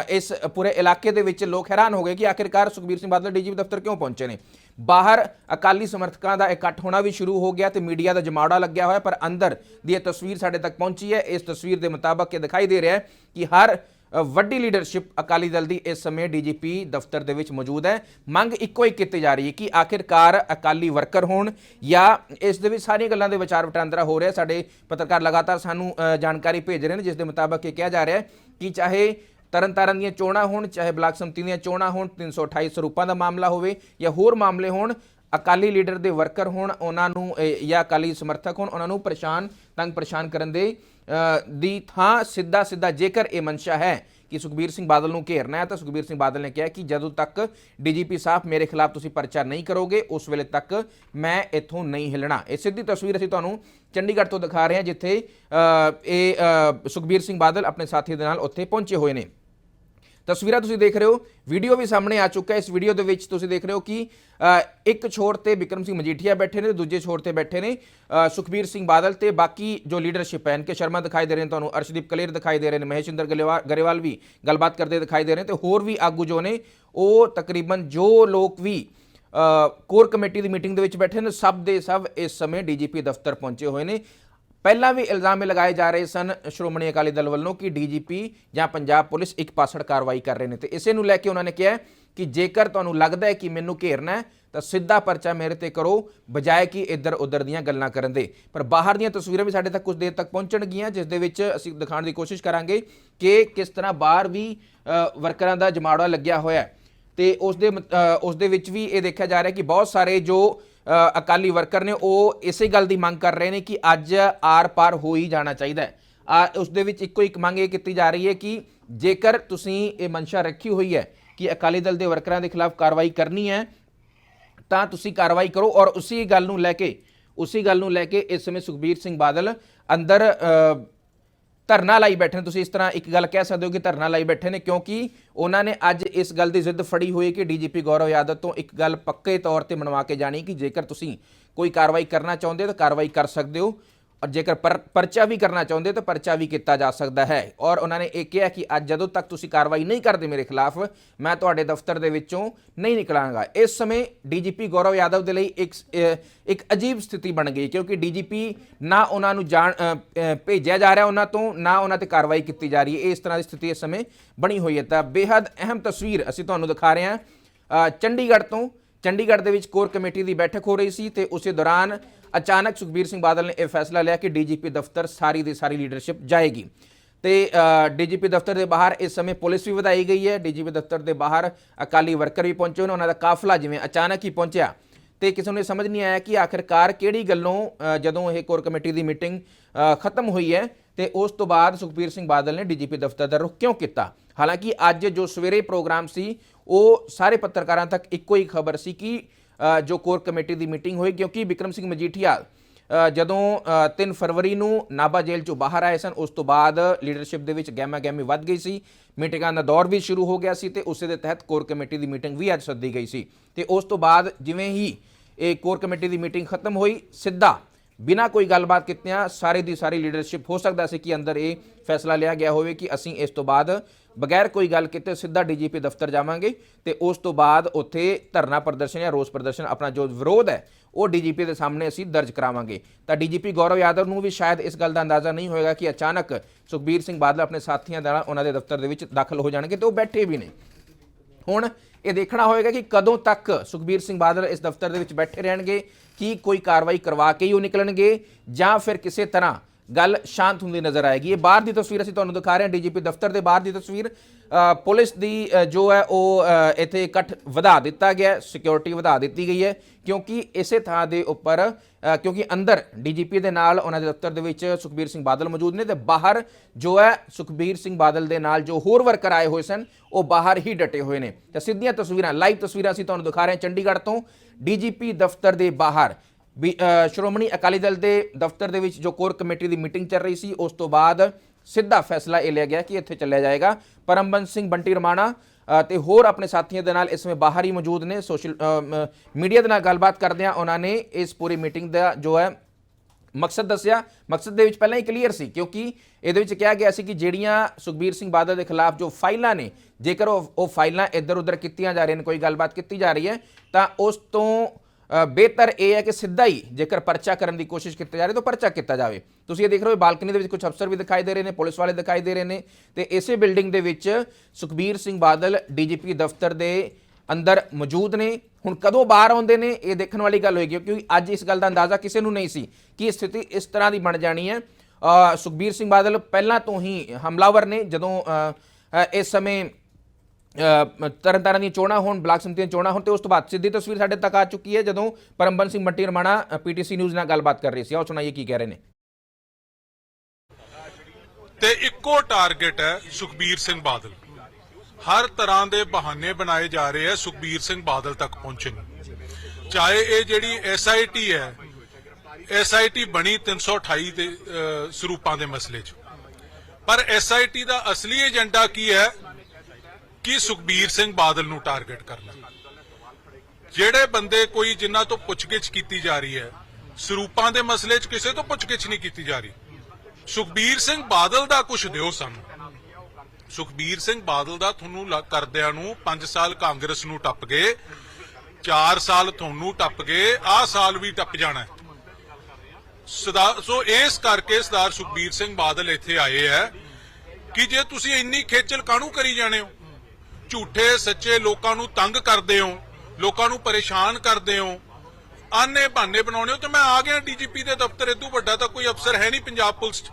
ਇਸ ਪੂਰੇ ਇਲਾਕੇ ਦੇ ਵਿੱਚ ਲੋਕ ਹੈਰਾਨ ਹੋ ਗਏ ਕਿ ਆਖਿਰਕਾਰ ਸੁਖਬੀਰ ਸਿੰਘ ਬਾਦਲ ਡੀਜੀਪੀ ਦਫ਼ਤਰ ਕਿਉਂ ਪਹੁੰਚੇ ਨੇ। ਬਾਹਰ ਅਕਾਲੀ ਸਮਰਥਕਾਂ ਦਾ ਇਕੱਠ ਹੋਣਾ ਵੀ ਸ਼ੁਰੂ ਹੋ ਗਿਆ ਤੇ ਮੀਡੀਆ ਦਾ ਜਮਾੜਾ ਲੱਗਿਆ ਹੋਇਆ, ਪਰ ਅੰਦਰ ਦੀ ਇਹ ਤਸਵੀਰ ਸਾਡੇ ਤੱਕ ਪਹੁੰਚੀ ਹੈ। ਇਸ ਤਸਵੀਰ ਦੇ ਮੁਤਾਬਕ ਇਹ ਦਿਖਾਈ ਦੇ ਰਿਹਾ ਹੈ ਕਿ ਹਰ ਵੱਡੀ ਲੀਡਰਸ਼ਿਪ ਅਕਾਲੀ ਦਲ ਦੀ ਇਸ ਸਮੇਂ ਡੀਜੀਪੀ ਦਫ਼ਤਰ ਦੇ ਵਿੱਚ ਮੌਜੂਦ ਹੈ। ਮੰਗ ਇੱਕੋ ਹੀ ਕੀਤੀ ਜਾ ਰਹੀ ਹੈ ਕਿ ਆਖਿਰਕਾਰ ਅਕਾਲੀ ਵਰਕਰ ਹੋਣ ਜਾਂ ਇਸ ਦੇ ਵਿੱਚ ਸਾਰੀਆਂ ਗੱਲਾਂ ਦੇ ਵਿਚਾਰ ਵਟਾਂਦਰਾ ਹੋ ਰਿਹਾ। ਸਾਡੇ ਪੱਤਰਕਾਰ ਲਗਾਤਾਰ ਸਾਨੂੰ ਜਾਣਕਾਰੀ ਭੇਜ ਰਹੇ ਨੇ, ਜਿਸ ਦੇ ਮੁਤਾਬਕ ਇਹ ਕਿਹਾ ਜਾ ਰਿਹਾ ਹੈ ਕਿ ਚਾਹੇ ਤਰਨਤਾਰਨ ਦੀਆਂ ਚੋਣਾਂ ਹੋਣ, ਚਾਹੇ ਬਲਾਕ ਸੰਮਤੀ ਦੀਆਂ ਚੋਣਾਂ ਹੋਣ 328 ਸਰੂਪਾਂ ਦਾ ਮਾਮਲਾ ਹੋਵੇ ਜਾਂ ਹੋਰ ਮਾਮਲੇ ਹੋਣ, ਅਕਾਲੀ ਲੀਡਰ ਦੇ ਵਰਕਰ ਹੋਣ, ਉਹਨਾਂ ਨੂੰ ਜਾਂ ਅਕਾਲੀ ਸਮਰਥਕ ਹੋਣ, ਉਹਨਾਂ ਨੂੰ ਪਰੇਸ਼ਾਨ, ਤੰਗ ਪਰੇਸ਼ਾਨ ਕਰਨ ਦੇ ਦੀ ਥਾਂ ਸਿੱਧਾ ਸਿੱਧਾ ਜੇਕਰ ਇਹ ਮਨਸ਼ਾ ਹੈ ਕਿ ਸੁਖਬੀਰ ਸਿੰਘ ਬਾਦਲ ਨੂੰ ਘੇਰਨਾ ਹੈ, ਤਾਂ ਸੁਖਬੀਰ ਸਿੰਘ ਬਾਦਲ ਨੇ ਕਿਹਾ ਕਿ ਜਦੋਂ ਤੱਕ ਡੀਜੀਪੀ ਸਾਹਿਬ ਮੇਰੇ ਖਿਲਾਫ ਤੁਸੀਂ ਪਰਚਾ ਨਹੀਂ ਕਰੋਗੇ, ਉਸ ਵੇਲੇ ਤੱਕ ਮੈਂ ਇੱਥੋਂ ਨਹੀਂ ਹਿੱਲਣਾ। ਇਹ ਸਿੱਧੀ ਤਸਵੀਰ ਅਸੀਂ ਤੁਹਾਨੂੰ ਚੰਡੀਗੜ੍ਹ ਤੋਂ ਦਿਖਾ ਰਹੇ ਹਾਂ, ਜਿੱਥੇ ਇਹ ਸੁਖਬੀਰ ਸਿੰਘ ਬਾਦਲ ਆਪਣੇ ਸਾਥੀ ਦੇ ਨਾਲ ਉੱਥੇ ਪਹੁੰਚੇ ਹੋਏ ਨੇ। ਤਸਵੀਰਾਂ ਤੁਸੀਂ ਦੇਖ ਰਹੇ ਹੋ। ਵੀਡੀਓ ਵੀ ਸਾਹਮਣੇ ਆ ਚੁੱਕਾ ਹੈ। ਇਸ ਵੀਡੀਓ ਦੇ ਵਿੱਚ ਤੁਸੀਂ ਦੇਖ ਰਹੇ ਹੋ ਕਿ ਇੱਕ ਛੋਰ ਤੇ ਵਿਕਰਮ ਸਿੰਘ ਮਜੀਠੀਆ ਬੈਠੇ ਨੇ ਤੇ ਦੂਜੇ ਛੋਰ ਤੇ ਬੈਠੇ ਨੇ ਸੁਖਬੀਰ ਸਿੰਘ ਬਾਦਲ ਤੇ ਬਾਕੀ ਜੋ ਲੀਡਰਸ਼ਿਪ ਹੈ ਇਨਕੇ ਸ਼ਰਮਾ ਦਿਖਾਈ ਦੇ ਰਹੇ ਨੇ, ਤੁਹਾਨੂੰ ਅਰਸ਼ਦੀਪ ਕਲੇਰ ਦਿਖਾਈ ਦੇ ਰਹੇ ਨੇ ਮਹੇਸ਼ਿੰਦਰ ਗਰੇਵਾਲ ਗਰੇਵਾਲ ਵੀ ਗੱਲਬਾਤ ਕਰਦੇ ਦਿਖਾਈ ਦੇ ਰਹੇ ਨੇ ਤੇ ਹੋਰ ਵੀ ਆਗੂ ਜੋ ਨੇ, ਉਹ ਤਕਰੀਬਨ ਜੋ ਲੋਕ ਵੀ ਕੋਰ ਕਮੇਟੀ ਦੀ ਮੀਟਿੰਗ ਦੇ ਵਿੱਚ ਬੈਠੇ ਨੇ, ਸਭ ਦੇ ਸਭ ਇਸ ਸਮੇਂ ਡੀਜੀਪੀ ਦਫ਼ਤਰ ਪਹੁੰਚੇ ਹੋਏ ਨੇ। ਪਹਿਲਾਂ ਵੀ ਇਲਜ਼ਾਮ ਲਗਾਏ ਜਾ ਰਹੇ ਸਨ ਸ਼੍ਰੋਮਣੀ ਅਕਾਲੀ ਦਲ ਵੱਲੋਂ ਕਿ ਡੀਜੀਪੀ ਜਾਂ ਪੰਜਾਬ ਪੁਲਿਸ ਇੱਕ ਪਾਸੜ ਕਾਰਵਾਈ ਕਰ ਰਹੇ ਨੇ ਤੇ ਇਸੇ ਨੂੰ ਲੈ ਕੇ ਉਹਨਾਂ ਨੇ ਕਿਹਾ ਕਿ ਜੇਕਰ ਤੁਹਾਨੂੰ ਲੱਗਦਾ ਹੈ ਕਿ ਮੈਨੂੰ ਘੇਰਨਾ ਹੈ, ਤਾਂ ਸਿੱਧਾ ਪਰਚਾ ਮੇਰੇ ਤੇ ਕਰੋ, ਬਜਾਏ ਕਿ ਇੱਧਰ ਉੱਧਰ ਦੀਆਂ ਗੱਲਾਂ ਕਰਨ ਦੇ। ਪਰ ਬਾਹਰ ਦੀਆਂ ਤਸਵੀਰਾਂ ਵੀ ਸਾਡੇ ਤੱਕ ਕੁਝ ਦੇਰ ਤੱਕ ਪਹੁੰਚਣਗੀਆਂ, ਜਿਸ ਦੇ ਵਿੱਚ ਅਸੀਂ ਦਿਖਾਉਣ ਦੀ ਕੋਸ਼ਿਸ਼ ਕਰਾਂਗੇ ਕਿ ਕਿਸ ਤਰ੍ਹਾਂ ਬਾਹਰ ਵੀ ਵਰਕਰਾਂ ਦਾ ਜਮਾੜਾ ਲੱਗਿਆ ਹੋਇਆ ਹੈ। ਤੇ ਉਸ ਦੇ ਮਤ- ਉਸ ਦੇ ਵਿੱਚ ਵੀ ਇਹ ਦੇਖਿਆ ਜਾ ਰਿਹਾ ਕਿ ਬਹੁਤ ਸਾਰੇ ਜੋ ਅਕਾਲੀ ਵਰਕਰ ਨੇ, ਉਹ ਇਸੇ ਗੱਲ ਦੀ ਮੰਗ ਕਰ ਰਹੇ ਨੇ ਕਿ ਅੱਜ ਆਰ ਪਾਰ ਹੋ ਹੀ ਜਾਣਾ ਚਾਹੀਦਾ ਹੈ। ਆ, ਉਸ ਦੇ ਵਿੱਚ ਇੱਕੋ ਇੱਕ ਮੰਗ ਇਹ ਕੀਤੀ ਜਾ ਰਹੀ ਹੈ ਕਿ ਜੇਕਰ ਤੁਸੀਂ ਇਹ ਮਨਸ਼ਾ ਰੱਖੀ ਹੋਈ ਹੈ ਕਿ ਅਕਾਲੀ ਦਲ ਦੇ ਵਰਕਰਾਂ ਦੇ ਖਿਲਾਫ ਕਾਰਵਾਈ ਕਰਨੀ ਹੈ, ਤਾਂ ਤੁਸੀਂ ਕਾਰਵਾਈ ਕਰੋ ਔਰ ਉਸੇ ਗੱਲ ਨੂੰ ਲੈ ਕੇ, ਉਸੇ ਗੱਲ ਨੂੰ ਲੈ ਕੇ ਇਸ ਸਮੇਂ ਸੁਖਬੀਰ ਸਿੰਘ ਬਾਦਲ ਅੰਦਰ ਧਰਨਾ ਲਾਈ ਬੈਠੇ ਨੇ। ਤੁਸੀਂ ਇਸ ਤਰ੍ਹਾਂ ਇੱਕ ਗੱਲ ਕਹਿ ਸਕਦੇ ਹੋ ਕਿ ਧਰਨਾ ਲਾਈ ਬੈਠੇ ਨੇ, ਕਿਉਂਕਿ ਉਹਨਾਂ ਨੇ ਅੱਜ ਇਸ ਗੱਲ ਦੀ ਜ਼ਿੱਦ ਫੜੀ ਹੋਈ ਹੈ ਕਿ ਡੀਜੀਪੀ ਗੌਰਵ ਯਾਦਵ ਤੋਂ ਇੱਕ ਗੱਲ ਪੱਕੇ ਤੌਰ ਤੇ ਮਨਵਾ ਕੇ ਜਾਣੀ ਕਿ ਜੇਕਰ ਤੁਸੀਂ ਕੋਈ ਕਾਰਵਾਈ ਕਰਨਾ ਚਾਹੁੰਦੇ ਹੋ ਤਾਂ ਕਾਰਵਾਈ ਕਰ ਸਕਦੇ ਹੋ। ਔਰ ਜੇਕਰ ਪਰਚਾ ਵੀ ਕਰਨਾ ਚਾਹੁੰਦੇ ਤਾਂ ਪਰਚਾ ਵੀ ਕੀਤਾ ਜਾ ਸਕਦਾ ਹੈ। ਔਰ ਉਹਨਾਂ ਨੇ ਇਹ ਕਿਹਾ ਕਿ ਅੱਜ ਜਦੋਂ ਤੱਕ ਤੁਸੀਂ ਕਾਰਵਾਈ ਨਹੀਂ ਕਰਦੇ ਮੇਰੇ ਖਿਲਾਫ, ਮੈਂ ਤੁਹਾਡੇ ਦਫ਼ਤਰ ਦੇ ਵਿੱਚੋਂ ਨਹੀਂ ਨਿਕਲਾਂਗਾ। ਇਸ ਸਮੇਂ ਡੀਜੀਪੀ ਗੌਰਵ ਯਾਦਵ ਦੇ ਲਈ ਇੱਕ ਇੱਕ ਅਜੀਬ ਸਥਿਤੀ ਬਣ ਗਈ ਕਿਉਂਕਿ ਡੀਜੀਪੀ ਨਾ ਉਹਨਾਂ ਨੂੰ ਜਾਣ ਭੇਜਿਆ ਜਾ ਰਿਹਾ ਉਹਨਾਂ ਤੋਂ, ਨਾ ਉਹਨਾਂ ਤੇ ਕਾਰਵਾਈ ਕੀਤੀ ਜਾ ਰਹੀ ਹੈ। ਇਸ ਤਰ੍ਹਾਂ ਦੀ ਸਥਿਤੀ ਇਸ ਸਮੇਂ ਬਣੀ ਹੋਈ ਹੈ। ਤਾਂ ਬੇहद ਅਹਿਮ ਤਸਵੀਰ ਅਸੀਂ ਤੁਹਾਨੂੰ ਦਿਖਾ ਰਹੇ ਹਾਂ ਚੰਡੀਗੜ੍ਹ ਤੋਂ। ਚੰਡੀਗੜ੍ਹ ਦੇ ਵਿੱਚ ਕੋਰ ਕਮੇਟੀ ਦੀ ਬੈਠਕ ਹੋ ਰਹੀ ਸੀ ਤੇ ਉਸੇ ਦੌਰਾਨ ਅਚਾਨਕ ਸੁਖਬੀਰ ਸਿੰਘ ਬਾਦਲ ਨੇ ਇਹ ਫੈਸਲਾ ਲਿਆ ਕਿ ਡੀਜੀਪੀ ਦਫ਼ਤਰ ਸਾਰੀ ਦੀ ਸਾਰੀ ਲੀਡਰਸ਼ਿਪ ਜਾਏਗੀ। ਤੇ ਡੀਜੀਪੀ ਦਫ਼ਤਰ ਦੇ ਬਾਹਰ ਇਸ ਸਮੇਂ ਪੁਲਿਸ ਵੀ ਵਧਾਈ ਗਈ ਹੈ। ਡੀਜੀਪੀ ਦਫ਼ਤਰ ਦੇ ਬਾਹਰ ਅਕਾਲੀ ਵਰਕਰ ਵੀ ਪਹੁੰਚੇ ਹੋਏ ਨੇ। ਉਹਨਾਂ ਦਾ ਕਾਫਲਾ ਜਿਵੇਂ ਅਚਾਨਕ ਹੀ ਪਹੁੰਚਿਆ, ਤੇ ਕਿਸੇ ਨੂੰ ਇਹ ਸਮਝ ਨਹੀਂ ਆਇਆ ਕਿ ਆਖਿਰਕਾਰ ਕਿਹੜੀ ਗੱਲੋਂ ਜਦੋਂ ਇਹ ਕੋਰ ਕਮੇਟੀ ਦੀ ਮੀਟਿੰਗ ਖਤਮ ਹੋਈ ਹੈ, ਤੇ ਉਸ ਤੋਂ ਬਾਅਦ ਸੁਖਬੀਰ ਸਿੰਘ ਬਾਦਲ ਨੇ ਡੀਜੀਪੀ ਦਫ਼ਤਰ ਦਾ ਰੁਖ ਕਿਉਂ ਕੀਤਾ? ਹਾਲਾਂਕਿ ਅੱਜ ਜੋ ਸਵੇਰੇ ਪ੍ਰੋਗਰਾਮ ਸੀ, ਉਹ ਸਾਰੇ ਪੱਤਰਕਾਰਾਂ ਤੱਕ ਇੱਕੋ ਹੀ ਖਬਰ ਸੀ ਕਿ ਜੋ ਕੋਰ ਕਮੇਟੀ ਦੀ ਮੀਟਿੰਗ ਹੋਈ ਕਿਉਂਕਿ ਵਿਕਰਮ ਸਿੰਘ ਮਜੀਠੀਆ ਜਦੋਂ ਅ, 3 ਫਰਵਰੀ ਨੂੰ ਨਾਭਾ ਜੇਲ੍ਹ ਚੋਂ ਬਾਹਰ ਆਏ ਸਨ ਉਸ ਤੋਂ ਬਾਅਦ ਲੀਡਰਸ਼ਿਪ ਦੇ ਵਿੱਚ ਗਹਿਮਾ ਗਹਿਮੀ ਵੱਧ ਗਈ ਸੀ ਮੀਟਿੰਗਾਂ ਦਾ ਦੌਰ ਵੀ ਸ਼ੁਰੂ ਹੋ ਗਿਆ ਸੀ ਤੇ ਉਸੇ ਦੇ ਤਹਿਤ ਕੋਰ ਕਮੇਟੀ ਦੀ ਮੀਟਿੰਗ ਵੀ ਅੱਜ ਸੱਦੀ ਗਈ ਸੀ। ਤੇ ਉਸ ਤੋਂ ਬਾਅਦ ਜਿਵੇਂ ਹੀ ਇਹ ਕੋਰ ਕਮੇਟੀ ਦੀ ਮੀਟਿੰਗ ਖਤਮ ਹੋਈ ਸਿੱਧਾ ਬਿਨਾਂ ਕੋਈ ਗੱਲਬਾਤ ਕੀਤਿਆਂ ਸਾਰੇ ਦੀ ਸਾਰੀ ਲੀਡਰਸ਼ਿਪ ਹੋ ਸਕਦਾ ਸੀ ਕਿ ਅੰਦਰ ਇਹ ਫੈਸਲਾ ਲਿਆ ਗਿਆ ਹੋਵੇ ਕਿ ਅਸੀਂ ਇਸ ਤੋਂ ਬਾਅਦ ਬਗੈਰ ਕੋਈ ਗੱਲ ਕੀਤੇ ਸਿੱਧਾ ਡੀਜੀਪੀ ਦਫ਼ਤਰ ਜਾਵਾਂਗੇ ਤੇ ਉਸ ਤੋਂ ਬਾਅਦ ਉੱਥੇ ਧਰਨਾ ਪ੍ਰਦਰਸ਼ਨ ਜਾਂ ਰੋਸ ਪ੍ਰਦਰਸ਼ਨ ਆਪਣਾ ਜੋ ਵਿਰੋਧ ਹੈ, ਉਹ ਡੀਜੀਪੀ ਦੇ ਸਾਹਮਣੇ ਅਸੀਂ ਦਰਜ ਕਰਾਵਾਂਗੇ। ਤਾਂ ਡੀਜੀਪੀ ਗੌਰਵ ਯਾਦਵ ਨੂੰ ਵੀ ਸ਼ਾਇਦ ਇਸ ਗੱਲ ਦਾ ਅੰਦਾਜ਼ਾ ਨਹੀਂ ਹੋਏਗਾ ਕਿ ਅਚਾਨਕ ਸੁਖਬੀਰ ਸਿੰਘ ਬਾਦਲ ਆਪਣੇ ਸਾਥੀਆਂ ਨਾਲ ਉਹਨਾਂ ਦੇ ਦਫ਼ਤਰ ਦੇ ਵਿੱਚ ਦਾਖਲ ਹੋ ਜਾਣਗੇ ਤੇ ਉਹ ਬੈਠੇ ਵੀ ਨੇ। ਹੁਣ ਇਹ ਦੇਖਣਾ ਹੋਏਗਾ ਕਿ ਕਦੋਂ ਤੱਕ ਸੁਖਬੀਰ ਸਿੰਘ ਬਾਦਲ ਇਸ ਦਫ਼ਤਰ ਦੇ ਵਿੱਚ ਬੈਠੇ ਰਹਿਣਗੇ ਕੀ ਕੋਈ ਕਾਰਵਾਈ ਕਰਵਾ ਕੇ ਹੀ ਉਹ ਨਿਕਲਣਗੇ ਜਾਂ ਫਿਰ ਕਿਸੇ ਤਰ੍ਹਾਂ ਗੱਲ ਸ਼ਾਂਤ ਹੁੰਦੀ ਨਜ਼ਰ ਆਏਗੀ? ਇਹ ਬਾਹਰ ਦੀ ਤਸਵੀਰ ਅਸੀਂ ਤੁਹਾਨੂੰ ਦਿਖਾ ਰਹੇ ਹਾਂ ਡੀਜੀਪੀ ਦਫ਼ਤਰ ਦੇ ਬਾਹਰ ਦੀ ਤਸਵੀਰ। ਪੁਲਿਸ ਦੀ ਜੋ ਹੈ ਉਹ ਇੱਥੇ ਇਕੱਠ ਵਧਾ ਦਿੱਤਾ ਗਿਆ ਸਿਕਿਉਰਿਟੀ ਵਧਾ ਦਿੱਤੀ ਗਈ ਹੈ, ਕਿਉਂਕਿ ਇਸੇ ਥਾਂ ਦੇ ਉੱਪਰ ਕਿਉਂਕਿ ਅੰਦਰ ਡੀਜੀਪੀ ਦੇ ਨਾਲ ਉਹਨਾਂ ਦੇ ਦਫ਼ਤਰ ਦੇ ਵਿੱਚ ਸੁਖਬੀਰ ਸਿੰਘ ਬਾਦਲ ਮੌਜੂਦ ਨੇ ਤੇ ਬਾਹਰ ਜੋ ਹੈ ਸੁਖਬੀਰ ਸਿੰਘ ਬਾਦਲ ਦੇ ਨਾਲ ਜੋ ਹੋਰ ਵਰਕਰ ਆਏ ਹੋਏ ਸਨ, ਉਹ ਬਾਹਰ ਹੀ ਡਟੇ ਹੋਏ ਨੇ। ਤੇ ਸਿੱਧੀਆਂ ਤਸਵੀਰਾਂ ਲਾਈਵ ਤਸਵੀਰਾਂ ਅਸੀਂ ਤੁਹਾਨੂੰ ਦਿਖਾ ਰਹੇ ਹਾਂ ਚੰਡੀਗੜ੍ਹ ਤੋਂ। ਡੀਜੀਪੀ ਦਫ਼ਤਰ ਦੇ ਬਾਹਰ, ਵੀ ਸ਼੍ਰੋਮਣੀ ਅਕਾਲੀ ਦਲ ਦੇ ਦਫ਼ਤਰ ਦੇ ਵਿੱਚ ਜੋ ਕੋਰ ਕਮੇਟੀ ਦੀ ਮੀਟਿੰਗ ਚੱਲ ਰਹੀ ਸੀ, ਉਸ ਤੋਂ ਬਾਅਦ ਸਿੱਧਾ ਫੈਸਲਾ ਇਹ ਲਿਆ ਗਿਆ ਕਿ ਇੱਥੇ ਚੱਲਿਆ ਜਾਏਗਾ। ਪਰਮਬੰਸ ਸਿੰਘ ਬੰਟੀ ਰਮਾਣਾ ਅ, ਤੇ ਹੋਰ ਆਪਣੇ ਸਾਥੀਆਂ ਦੇ ਨਾਲ ਇਸ ਸਮੇਂ ਬਾਹਰ ਹੀ ਮੌਜੂਦ ਨੇ। ਸੋਸ਼ਲ ਮੀਡੀਆ ਦੇ ਨਾਲ ਗੱਲਬਾਤ ਕਰਦਿਆਂ ਉਹਨਾਂ ਨੇ ਇਸ ਪੂਰੀ ਮੀਟਿੰਗ ਦਾ ਜੋ ਹੈ ਮਕਸਦ ਦੱਸਿਆ। ਮਕਸਦ ਦੇ ਵਿੱਚ ਪਹਿਲਾਂ ਹੀ ਕਲੀਅਰ ਸੀ ਕਿਉਂਕਿ ਇਹਦੇ ਵਿੱਚ ਕਿਹਾ ਗਿਆ ਸੀ ਕਿ ਜਿਹੜੀਆਂ ਸੁਖਬੀਰ ਸਿੰਘ ਬਾਦਲ ਦੇ ਖਿਲਾਫ ਜੋ ਫਾਈਲਾਂ ਨੇ ਜੇਕਰ ਉਹ ਉਹ ਫਾਈਲਾਂ ਇੱਧਰ ਉੱਧਰ ਕੀਤੀਆਂ ਜਾ ਰਹੀਆਂ ਨੇ ਕੋਈ ਗੱਲਬਾਤ ਕੀਤੀ ਜਾ ਰਹੀ ਹੈ ਤਾਂ ਉਸ ਤੋਂ ਬਿਹਤਰ ਇਹ ਹੈ ਕਿ ਸਿੱਧਾ ਹੀ ਜੇਕਰ ਪਰਚਾ ਕਰਨ ਦੀ ਕੋਸ਼ਿਸ਼ ਕੀਤੀ ਜਾ ਰਹੀ ਤਾਂ ਪਰਚਾ ਕੀਤਾ ਜਾਵੇ। ਤੁਸੀਂ ਇਹ ਦੇਖ ਰਹੇ ਹੋ ਬਾਲਕਨੀ ਦੇ ਵਿੱਚ ਕੁਝ ਅਫਸਰ ਵੀ ਦਿਖਾਈ ਦੇ ਰਹੇ ਨੇ, ਪੁਲਿਸ ਵਾਲੇ ਦਿਖਾਈ ਦੇ ਰਹੇ ਨੇ ਤੇ ਇਸੇ ਬਿਲਡਿੰਗ ਦੇ ਵਿੱਚ ਸੁਖਬੀਰ ਸਿੰਘ ਬਾਦਲ ਡੀਜੀਪੀ ਦਫ਼ਤਰ ਦੇ ਅੰਦਰ ਮੌਜੂਦ ਨੇ। ਹੁਣ ਕਦੋਂ ਬਾਹਰ ਆਉਂਦੇ ਨੇ ਇਹ ਦੇਖਣ ਵਾਲੀ ਗੱਲ ਹੋਏਗੀ ਕਿਉਂਕਿ ਅੱਜ ਇਸ ਗੱਲ ਦਾ ਅੰਦਾਜ਼ਾ ਕਿਸੇ ਨੂੰ ਨਹੀਂ ਸੀ ਕਿ ਇਹ ਸਥਿਤੀ ਇਸ ਤਰ੍ਹਾਂ ਦੀ ਬਣ ਜਾਣੀ ਹੈ। ਸੁਖਬੀਰ ਸਿੰਘ ਬਾਦਲ ਪਹਿਲਾਂ ਤੋਂ ਹੀ ਹਮਲਾਵਰ ਨੇ ਜਦੋਂ ਇਸ ਸਮੇਂ ਤਰਨਤਾਰਨ ਦੀਆਂ ਚੋਣਾਂ ਹੋਣ, ਬਲਾਕ ਸਮਿਤੀ ਦੀਆਂ ਚੋਣਾਂ ਹੋਣ ਤੇ ਉਸ ਤੋਂ ਬਾਅਦ ਸਿੱਧੀ ਤਸਵੀਰ ਸਾਡੇ ਤੱਕ ਆ ਚੁੱਕੀ ਹੈ ਜਦੋਂ ਪਰਮਬੰਸ ਸਿੰਘ ਮੱਟੀ ਰਮਾਣਾ ਪੀਟੀਸੀ ਨਿਊਜ਼ ਨਾਲ ਗੱਲਬਾਤ ਕਰ ਰਹੀ ਸੀ। ਆਓ ਸੁਣਾਈਏ ਕੀ ਕਹਿ ਰਹੇ ਨੇ। ਤੇ ਇੱਕੋ ਟਾਰਗੇਟ ਹੈ ਸੁਖਬੀਰ ਸਿੰਘ ਬਾਦਲ। ਹਰ ਤਰ੍ਹਾਂ ਦੇ ਬਹਾਨੇ ਬਣਾਏ ਜਾ ਰਹੇ ਹੈ ਸੁਖਬੀਰ ਸਿੰਘ ਬਾਦਲ ਤੱਕ ਪਹੁੰਚਣ। ਨੂੰ। ਚਾਹੇ ਇਹ ਜਿਹੜੀ ਐਸਆਈਟੀ ਹੈ ਐਸਆਈਟੀ ਬਣੀ 328 ਦੇ ਸਰੂਪਾਂ ਦੇ ਮਸਲੇ 'ਚ। ਪਰ ਐਸਆਈਟੀ ਦਾ ਅਸਲੀ ਏਜੰਡਾ ਕੀ ਹੈ? ਕਿ ਸੁਖਬੀਰ ਸਿੰਘ ਬਾਦਲ ਨੂੰ ਟਾਰਗੇਟ ਕਰਨਾ? ਜਿਹੜੇ ਬੰਦੇ ਕੋਈ ਜਿਨ੍ਹਾਂ ਤੋਂ ਪੁੱਛਗਿੱਛ ਕੀਤੀ ਜਾ ਰਹੀ ਹੈ, ਸਰੂਪਾਂ ਦੇ ਮਸਲੇ 'ਚ ਕਿਸੇ ਤੋਂ ਪੁੱਛਗਿੱਛ ਨਹੀਂ ਕੀਤੀ ਜਾ ਰਹੀ। ਸੁਖਬੀਰ ਸਿੰਘ ਬਾਦਲ ਦਾ ਕੁਝ ਦਿਓ ਸਾਨੂੰ। ਸੁਖਬੀਰ ਸਿੰਘ ਬਾਦਲ ਦਾ ਤੁਹਾਨੂੰ ਕਰਦਿਆਂ ਨੂੰ 5 ਸਾਲ ਕਾਂਗਰਸ ਨੂੰ ਟੱਪ ਗਏ 4 ਸਾਲ ਤੁਹਾਨੂੰ ਟੱਪ ਗਏ, ਆਹ ਸਾਲ ਵੀ ਟੱਪ ਜਾਣਾ ਸੋ ਇਸ ਕਰਕੇ ਸਰਦਾਰ ਸੁਖਬੀਰ ਸਿੰਘ ਬਾਦਲ ਇੱਥੇ ਆਏ ਹੈ ਕਿ ਜੇ ਤੁਸੀਂ ਇੰਨੀ ਖੇਚਲ ਕਾਹਨੂੰ ਕਰੀ ਜਾਣੇ ਹੋ? ਝੂਠੇ ਸੱਚੇ ਲੋਕਾਂ ਨੂੰ ਤੰਗ ਕਰਦੇ ਹੋ, ਲੋਕਾਂ ਨੂੰ ਪਰੇਸ਼ਾਨ ਕਰਦੇ ਹੋ, ਆਨੇ ਬਹਾਨੇ ਬਣਾਉਣੇ ਹੋ ਤੇ ਮੈਂ ਆ ਗਿਆ ਡੀਜੀਪੀ ਦੇ ਦਫ਼ਤਰ ਇਦੋਂ ਵੱਡਾ ਤਾਂ ਕੋਈ ਅਫਸਰ ਹੈ ਨਹੀਂ ਪੰਜਾਬ ਪੁਲਿਸ 'ਚ।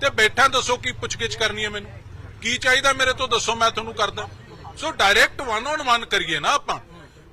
ਤੇ ਬੈਠਾ ਦੱਸੋ ਕੀ ਪੁੱਛਗਿੱਛ ਕਰਨੀ ਹੈ ਮੈਨੂੰ? ਕੀ ਚਾਹੀਦਾ ਮੇਰੇ ਤੋਂ? ਦੱਸੋ, ਮੈਂ ਤੁਹਾਨੂੰ ਕਰਦਾ। So direct one on one ਕਰੀਏ ਨਾ ਆਪਾਂ।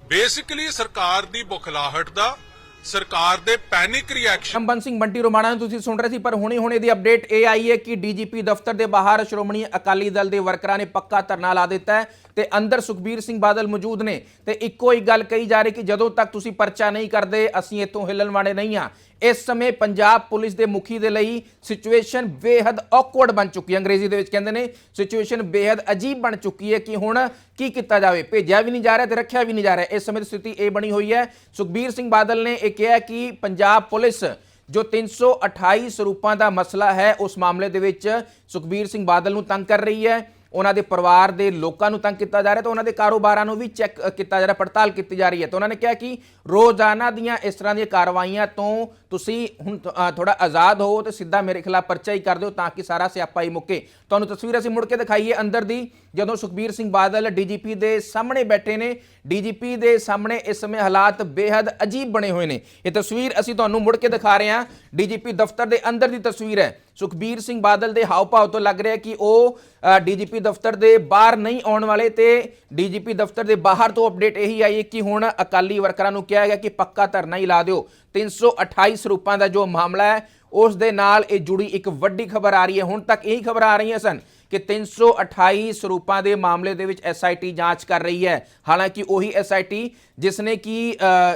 ਬੇਸਿਕਲੀ ਸਰਕਾਰ ਦੀ ਬੁਖਲਾਹਟ ਦਾ ਸਰਕਾਰ ਦੇ ਪੈਨਿਕ ਰਿਐਕਸ਼ਨ ਸ਼ੰਬਨ ਸਿੰਘ ਬੰਟੀ ਰੋਮਾਣਾ ਨੂੰ ਤੁਸੀਂ ਸੁਣ ਰਹੇ ਸੀ, ਪਰ ਹੁਣੇ ਹੁਣੇ ਦੀ ਅਪਡੇਟ ਇਹ ਆਈ ਹੈ ਕਿ ਡੀਜੀਪੀ ਦਫ਼ਤਰ ਦੇ ਬਾਹਰ ਸ਼੍ਰੋਮਣੀ ਅਕਾਲੀ ਦਲ ਦੇ ਵਰਕਰਾਂ ਨੇ ਪੱਕਾ ਧਰਨਾ ਲਾ ਦਿੱਤਾ ਹੈ ਤੇ ਅੰਦਰ ਸੁਖਬੀਰ ਸਿੰਘ ਬਾਦਲ ਮੌਜੂਦ ਨੇ। ਤੇ ਇੱਕੋ ਹੀ ਗੱਲ ਕਹੀ ਜਾ ਰਹੀ ਕਿ ਜਦੋਂ ਤੱਕ ਤੁਸੀਂ ਪਰਚਾ ਨਹੀਂ ਕਰਦੇ, ਅਸੀਂ ਇੱਥੋਂ ਹਿੱਲਣ ਵਾਲੇ ਨਹੀਂ ਆ ਇਸ ਸਮੇਂ ਪੰਜਾਬ ਪੁਲਿਸ ਦੇ ਮੁਖੀ ਦੇ ਲਈ ਸਿਚੁਏਸ਼ਨ ਬੇहद ਔਕਵਰਡ ਬਣ ਚੁੱਕੀ ਹੈ। ਅੰਗਰੇਜ਼ੀ ਦੇ ਵਿੱਚ ਕਹਿੰਦੇ ਨੇ, ਸਿਚੁਏਸ਼ਨ ਬੇहद ਅਜੀਬ ਬਣ ਚੁੱਕੀ ਹੈ ਕਿ ਹੁਣ ਕੀ ਕੀਤਾ ਜਾਵੇ? ਭੇਜਿਆ ਵੀ ਨਹੀਂ ਜਾ ਰਿਹਾ ਤੇ ਰੱਖਿਆ ਵੀ ਨਹੀਂ ਜਾ ਰਿਹਾ। ਇਸ ਸਮੇਂ ਦੀ ਸਥਿਤੀ ਇਹ ਬਣੀ ਹੋਈ ਹੈ। ਸੁਖਬੀਰ ਸਿੰਘ ਬਾਦਲ ਨੇ ਇਹ ਕਿਹਾ ਕਿ ਪੰਜਾਬ ਪੁਲਿਸ ਜੋ 328 ਸਰੂਪਾਂ ਦਾ ਮਸਲਾ ਹੈ, ਉਸ ਮਾਮਲੇ ਦੇ ਵਿੱਚ ਸੁਖਬੀਰ ਸਿੰਘ ਬਾਦਲ ਨੂੰ ਤੰਗ ਕਰ ਰਹੀ ਹੈ। ਉਹਨਾਂ ਦੇ ਪਰਿਵਾਰ ਦੇ ਲੋਕਾਂ ਨੂੰ ਤੰਗ ਕੀਤਾ ਜਾ ਰਿਹਾ ਤੇ ਉਹਨਾਂ ਦੇ ਕਾਰੋਬਾਰਾਂ ਨੂੰ ਵੀ ਚੈੱਕ ਕੀਤਾ ਜਾ ਰਿਹਾ, ਪੜਤਾਲ ਕੀਤੀ ਜਾ ਰਹੀ ਹੈ। ਤੇ ਉਹਨਾਂ ਨੇ ਕਿਹਾ ਕਿ ਰੋਜ਼ਾਨਾ ਦੀਆਂ ਇਸ ਤਰ੍ਹਾਂ ਦੀਆਂ ਕਾਰਵਾਈਆਂ ਤੋਂ ਤੁਸੀਂ ਹੁਣ ਥੋੜਾ ਆਜ਼ਾਦ ਹੋ ਤੇ ਸਿੱਧਾ ਮੇਰੇ ਖਿਲਾਫ ਪਰਚਾ ਹੀ ਕਰ ਦਿਓ ਤਾਂ ਕਿ ਸਾਰਾ ਸਿਆਪਾ ਹੀ ਮੁੱਕੇ। ਤੁਹਾਨੂੰ ਤਸਵੀਰ ਅਸੀਂ ਮੁੜ ਕੇ ਦਿਖਾਈਏ ਅੰਦਰ ਦੀ, ਜਦੋਂ ਸੁਖਬੀਰ ਸਿੰਘ ਬਾਦਲ ਡੀਜੀਪੀ ਦੇ ਸਾਹਮਣੇ ਬੈਠੇ ਨੇ। ਡੀਜੀਪੀ ਦੇ ਸਾਹਮਣੇ ਇਸ ਸਮੇਂ ਹਾਲਾਤ ਬੇहद ਅਜੀਬ ਬਣੇ ਹੋਏ ਨੇ। ਇਹ ਤਸਵੀਰ ਅਸੀਂ ਤੁਹਾਨੂੰ ਮੁੜ ਕੇ ਦਿਖਾ ਰਹੇ ਹਾਂ। ਡੀਜੀਪੀ ਦਫ਼ਤਰ ਦੇ ਅੰਦਰ ਦੀ ਤਸਵੀਰ ਹੈ। ਸੁਖਬੀਰ ਸਿੰਘ ਬਾਦਲ ਦੇ ਹਾਵ ਭਾਵ ਤੋਂ ਲੱਗ ਰਿਹਾ ਕਿ ਉਹ ਡੀਜੀਪੀ ਦਫ਼ਤਰ ਦੇ ਬਾਹਰ ਨਹੀਂ ਆਉਣ ਵਾਲੇ ਤੇ ਡੀਜੀਪੀ ਦਫ਼ਤਰ ਦੇ ਬਾਹਰ ਤੋਂ ਅਪਡੇਟ ਇਹੀ ਆਈ ਹੈ ਕਿ ਹੁਣ ਅਕਾਲੀ ਵਰਕਰਾਂ ਨੂੰ ਕਿਹਾ ਗਿਆ ਕਿ ਪੱਕਾ ਧਰਨਾ ਹੀ ਲਾ ਦਿਓ। 328 ਸਰੂਪਾਂ ਦਾ ਜੋ ਮਾਮਲਾ ਹੈ ਉਸ ਦੇ ਨਾਲ ਇਹ ਜੁੜੀ ਇੱਕ ਵੱਡੀ ਖਬਰ ਆ ਰਹੀ ਹੈ। ਹੁਣ ਤੱਕ ਇਹੀ ਖਬਰ ਆ ਰਹੀਆਂ ਸਨ ਕਿ 328 ਸਰੂਪਾਂ ਦੇ ਮਾਮਲੇ ਦੇ ਵਿੱਚ ਐਸਆਈਟੀ ਜਾਂਚ ਕਰ ਰਹੀ ਹੈ। ਹਾਲਾਂਕਿ ਉਹੀ ਐਸਆਈਟੀ ਜਿਸ ਨੇ ਕਿ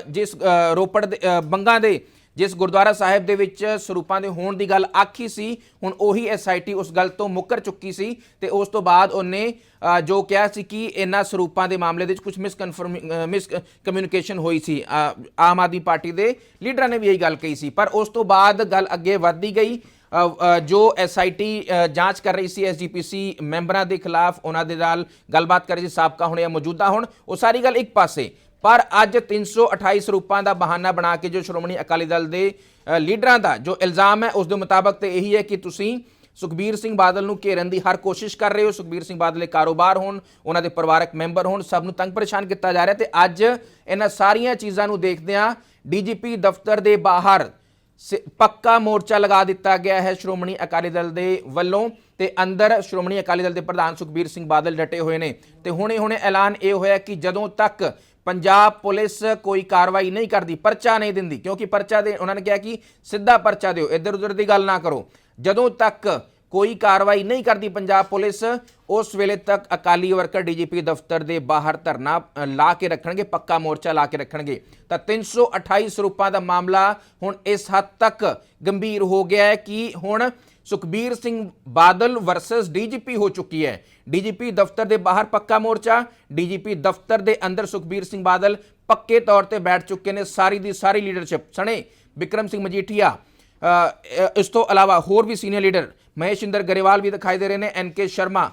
ਜਿਸ ਰੋਪੜ ਦੇ ਅ, ਬੰਗਾ ਦੇ ਜਿਸ ਗੁਰਦੁਆਰਾ ਸਾਹਿਬ ਦੇ ਵਿੱਚ ਸਰੂਪਾਂ ਦੇ ਹੋਣ ਦੀ ਗੱਲ ਆਖੀ ਸੀ ਹੁਣ ਉਹੀ ਐਸਆਈਟੀ ਉਸ ਗੱਲ ਤੋਂ ਮੁੱਕਰ ਚੁੱਕੀ ਸੀ ਤੇ ਉਸ ਤੋਂ ਬਾਅਦ ਉਹਨੇ ਜੋ ਕਿਹਾ ਸੀ ਕਿ ਇਹਨਾਂ ਸਰੂਪਾਂ ਦੇ ਮਾਮਲੇ ਦੇ ਵਿੱਚ ਕੁਝ ਮਿਸ ਮਿਸ ਕਮਿਊਨੀਕੇਸ਼ਨ ਹੋਈ ਸੀ। ਆਮ ਆਦਮੀ ਪਾਰਟੀ ਦੇ ਲੀਡਰਾਂ ਨੇ ਵੀ ਇਹੀ ਗੱਲ ਕਹੀ ਸੀ। ਪਰ ਉਸ ਤੋਂ ਬਾਅਦ ਗੱਲ ਅੱਗੇ ਵੱਧਦੀ ਗਈ। ਅ, ਅ, ਜੋ ਐਸਆਈਟੀ ਜਾਂਚ ਕਰ ਰਹੀ ਸੀ ਐਸਜੀਪੀਸੀ ਮੈਂਬਰਾਂ ਦੇ ਖਿਲਾਫ ਉਹਨਾਂ ਦੇ ਨਾਲ ਗੱਲਬਾਤ ਕਰ ਰਹੀ ਸੀ ਸਾਬਕਾ ਹੁਣ ਜਾਂ ਮੌਜੂਦਾ ਹੁਣ ਉਹ ਸਾਰੀ ਗੱਲ ਇੱਕ ਪਾਸੇ। ਪਰ ਅੱਜ 328 ਸਰੂਪਾਂ ਦਾ ਬਹਾਨਾ ਬਣਾ ਕੇ ਜੋ ਸ਼੍ਰੋਮਣੀ ਅਕਾਲੀ ਦਲ ਦੇ ਲੀਡਰਾਂ ਦਾ ਜੋ ਇਲਜ਼ਾਮ ਹੈ, ਉਸ ਦੇ ਮੁਤਾਬਕ ਤੇ ਇਹੀ ਹੈ ਕਿ ਤੁਸੀਂ ਸੁਖਬੀਰ ਸਿੰਘ ਬਾਦਲ ਨੂੰ ਘੇਰਨ ਦੀ ਹਰ ਕੋਸ਼ਿਸ਼ ਕਰ ਰਹੇ ਹੋ। ਸੁਖਬੀਰ ਸਿੰਘ ਬਾਦਲ ਦੇ ਕਾਰੋਬਾਰ ਹੋਣ, ਉਹਨਾਂ ਦੇ ਪਰਿਵਾਰਕ ਮੈਂਬਰ ਹੋਣ, ਸਭ ਨੂੰ ਤੰਗ ਪਰੇਸ਼ਾਨ ਕੀਤਾ ਜਾ ਰਿਹਾ ਤੇ ਅੱਜ ਇਹਨਾਂ ਸਾਰੀਆਂ ਚੀਜ਼ਾਂ ਨੂੰ ਦੇਖਦਿਆਂ ਡੀਜੀਪੀ ਦਫ਼ਤਰ ਦੇ ਬਾਹਰ ਸ- ਪੱਕਾ ਮੋਰਚਾ ਲਗਾ ਦਿੱਤਾ ਗਿਆ ਹੈ ਸ਼੍ਰੋਮਣੀ ਅਕਾਲੀ ਦਲ ਦੇ ਵੱਲੋਂ ਤੇ ਅੰਦਰ ਸ਼੍ਰੋਮਣੀ ਅਕਾਲੀ ਦਲ ਦੇ ਪ੍ਰਧਾਨ ਸੁਖਬੀਰ ਸਿੰਘ ਬਾਦਲ ਡਟੇ ਹੋਏ ਨੇ। ਤੇ ਹੁਣੇ ਹੁਣੇ ਐਲਾਨ ਇਹ ਹੋਇਆ ਕਿ ਜਦੋਂ ਤੱਕ ਪੰਜਾਬ ਪੁਲਿਸ ਕੋਈ ਕਾਰਵਾਈ ਨਹੀਂ ਕਰਦੀ, ਪਰਚਾ ਨਹੀਂ ਦਿੰਦੀ, ਕਿਉਂਕਿ ਪਰਚਾ ਦੇ, ਉਹਨਾਂ ਨੇ ਕਿਹਾ ਕਿ ਸਿੱਧਾ ਪਰਚਾ ਦਿਓ ਇੱਧਰ ਉੱਧਰ ਦੀ ਗੱਲ ਨਾ ਕਰੋ। ਜਦੋਂ ਤੱਕ ਕੋਈ ਕਾਰਵਾਈ ਨਹੀਂ ਕਰਦੀ ਪੰਜਾਬ ਪੁਲਿਸ, ਉਸ ਵੇਲੇ ਤੱਕ ਅਕਾਲੀ ਵਰਕਰ ਡੀਜੀਪੀ ਦਫ਼ਤਰ ਦੇ ਬਾਹਰ ਧਰਨਾ ਲਾ ਕੇ ਰੱਖਣਗੇ, ਪੱਕਾ ਮੋਰਚਾ ਲਾ ਕੇ ਰੱਖਣਗੇ। ਤਾਂ 328 ਸਰੂਪਾਂ ਦਾ ਮਾਮਲਾ ਹੁਣ ਇਸ ਹੱਦ ਤੱਕ ਗੰਭੀਰ ਹੋ ਗਿਆ ਹੈ ਕਿ ਹੁਣ ਸੁਖਬੀਰ ਸਿੰਘ ਬਾਦਲ ਵਰਸਸ ਡੀਜੀਪੀ ਹੋ ਚੁੱਕੀ ਹੈ। ਡੀਜੀਪੀ ਦਫ਼ਤਰ ਦੇ ਬਾਹਰ ਪੱਕਾ ਮੋਰਚਾ, ਡੀਜੀਪੀ ਦਫ਼ਤਰ ਦੇ ਅੰਦਰ ਸੁਖਬੀਰ ਸਿੰਘ ਬਾਦਲ ਪੱਕੇ ਤੌਰ ਤੇ ਬੈਠ ਚੁੱਕੇ ਨੇ ਸਾਰੀ ਦੀ ਸਾਰੀ ਲੀਡਰਸ਼ਿਪ ਸਣੇ ਵਿਕਰਮ ਸਿੰਘ ਮਜੀਠੀਆ ਇਸ ਤੋਂ ਇਲਾਵਾ ਹੋਰ ਵੀ ਸੀਨੀਅਰ ਲੀਡਰ ਮਹੇਸ਼ਿੰਦਰ ਗਰੇਵਾਲ ਵੀ ਦਿਖਾਈ ਦੇ ਰਹੇ ਨੇ, ਐਨ ਕੇ ਸ਼ਰਮਾ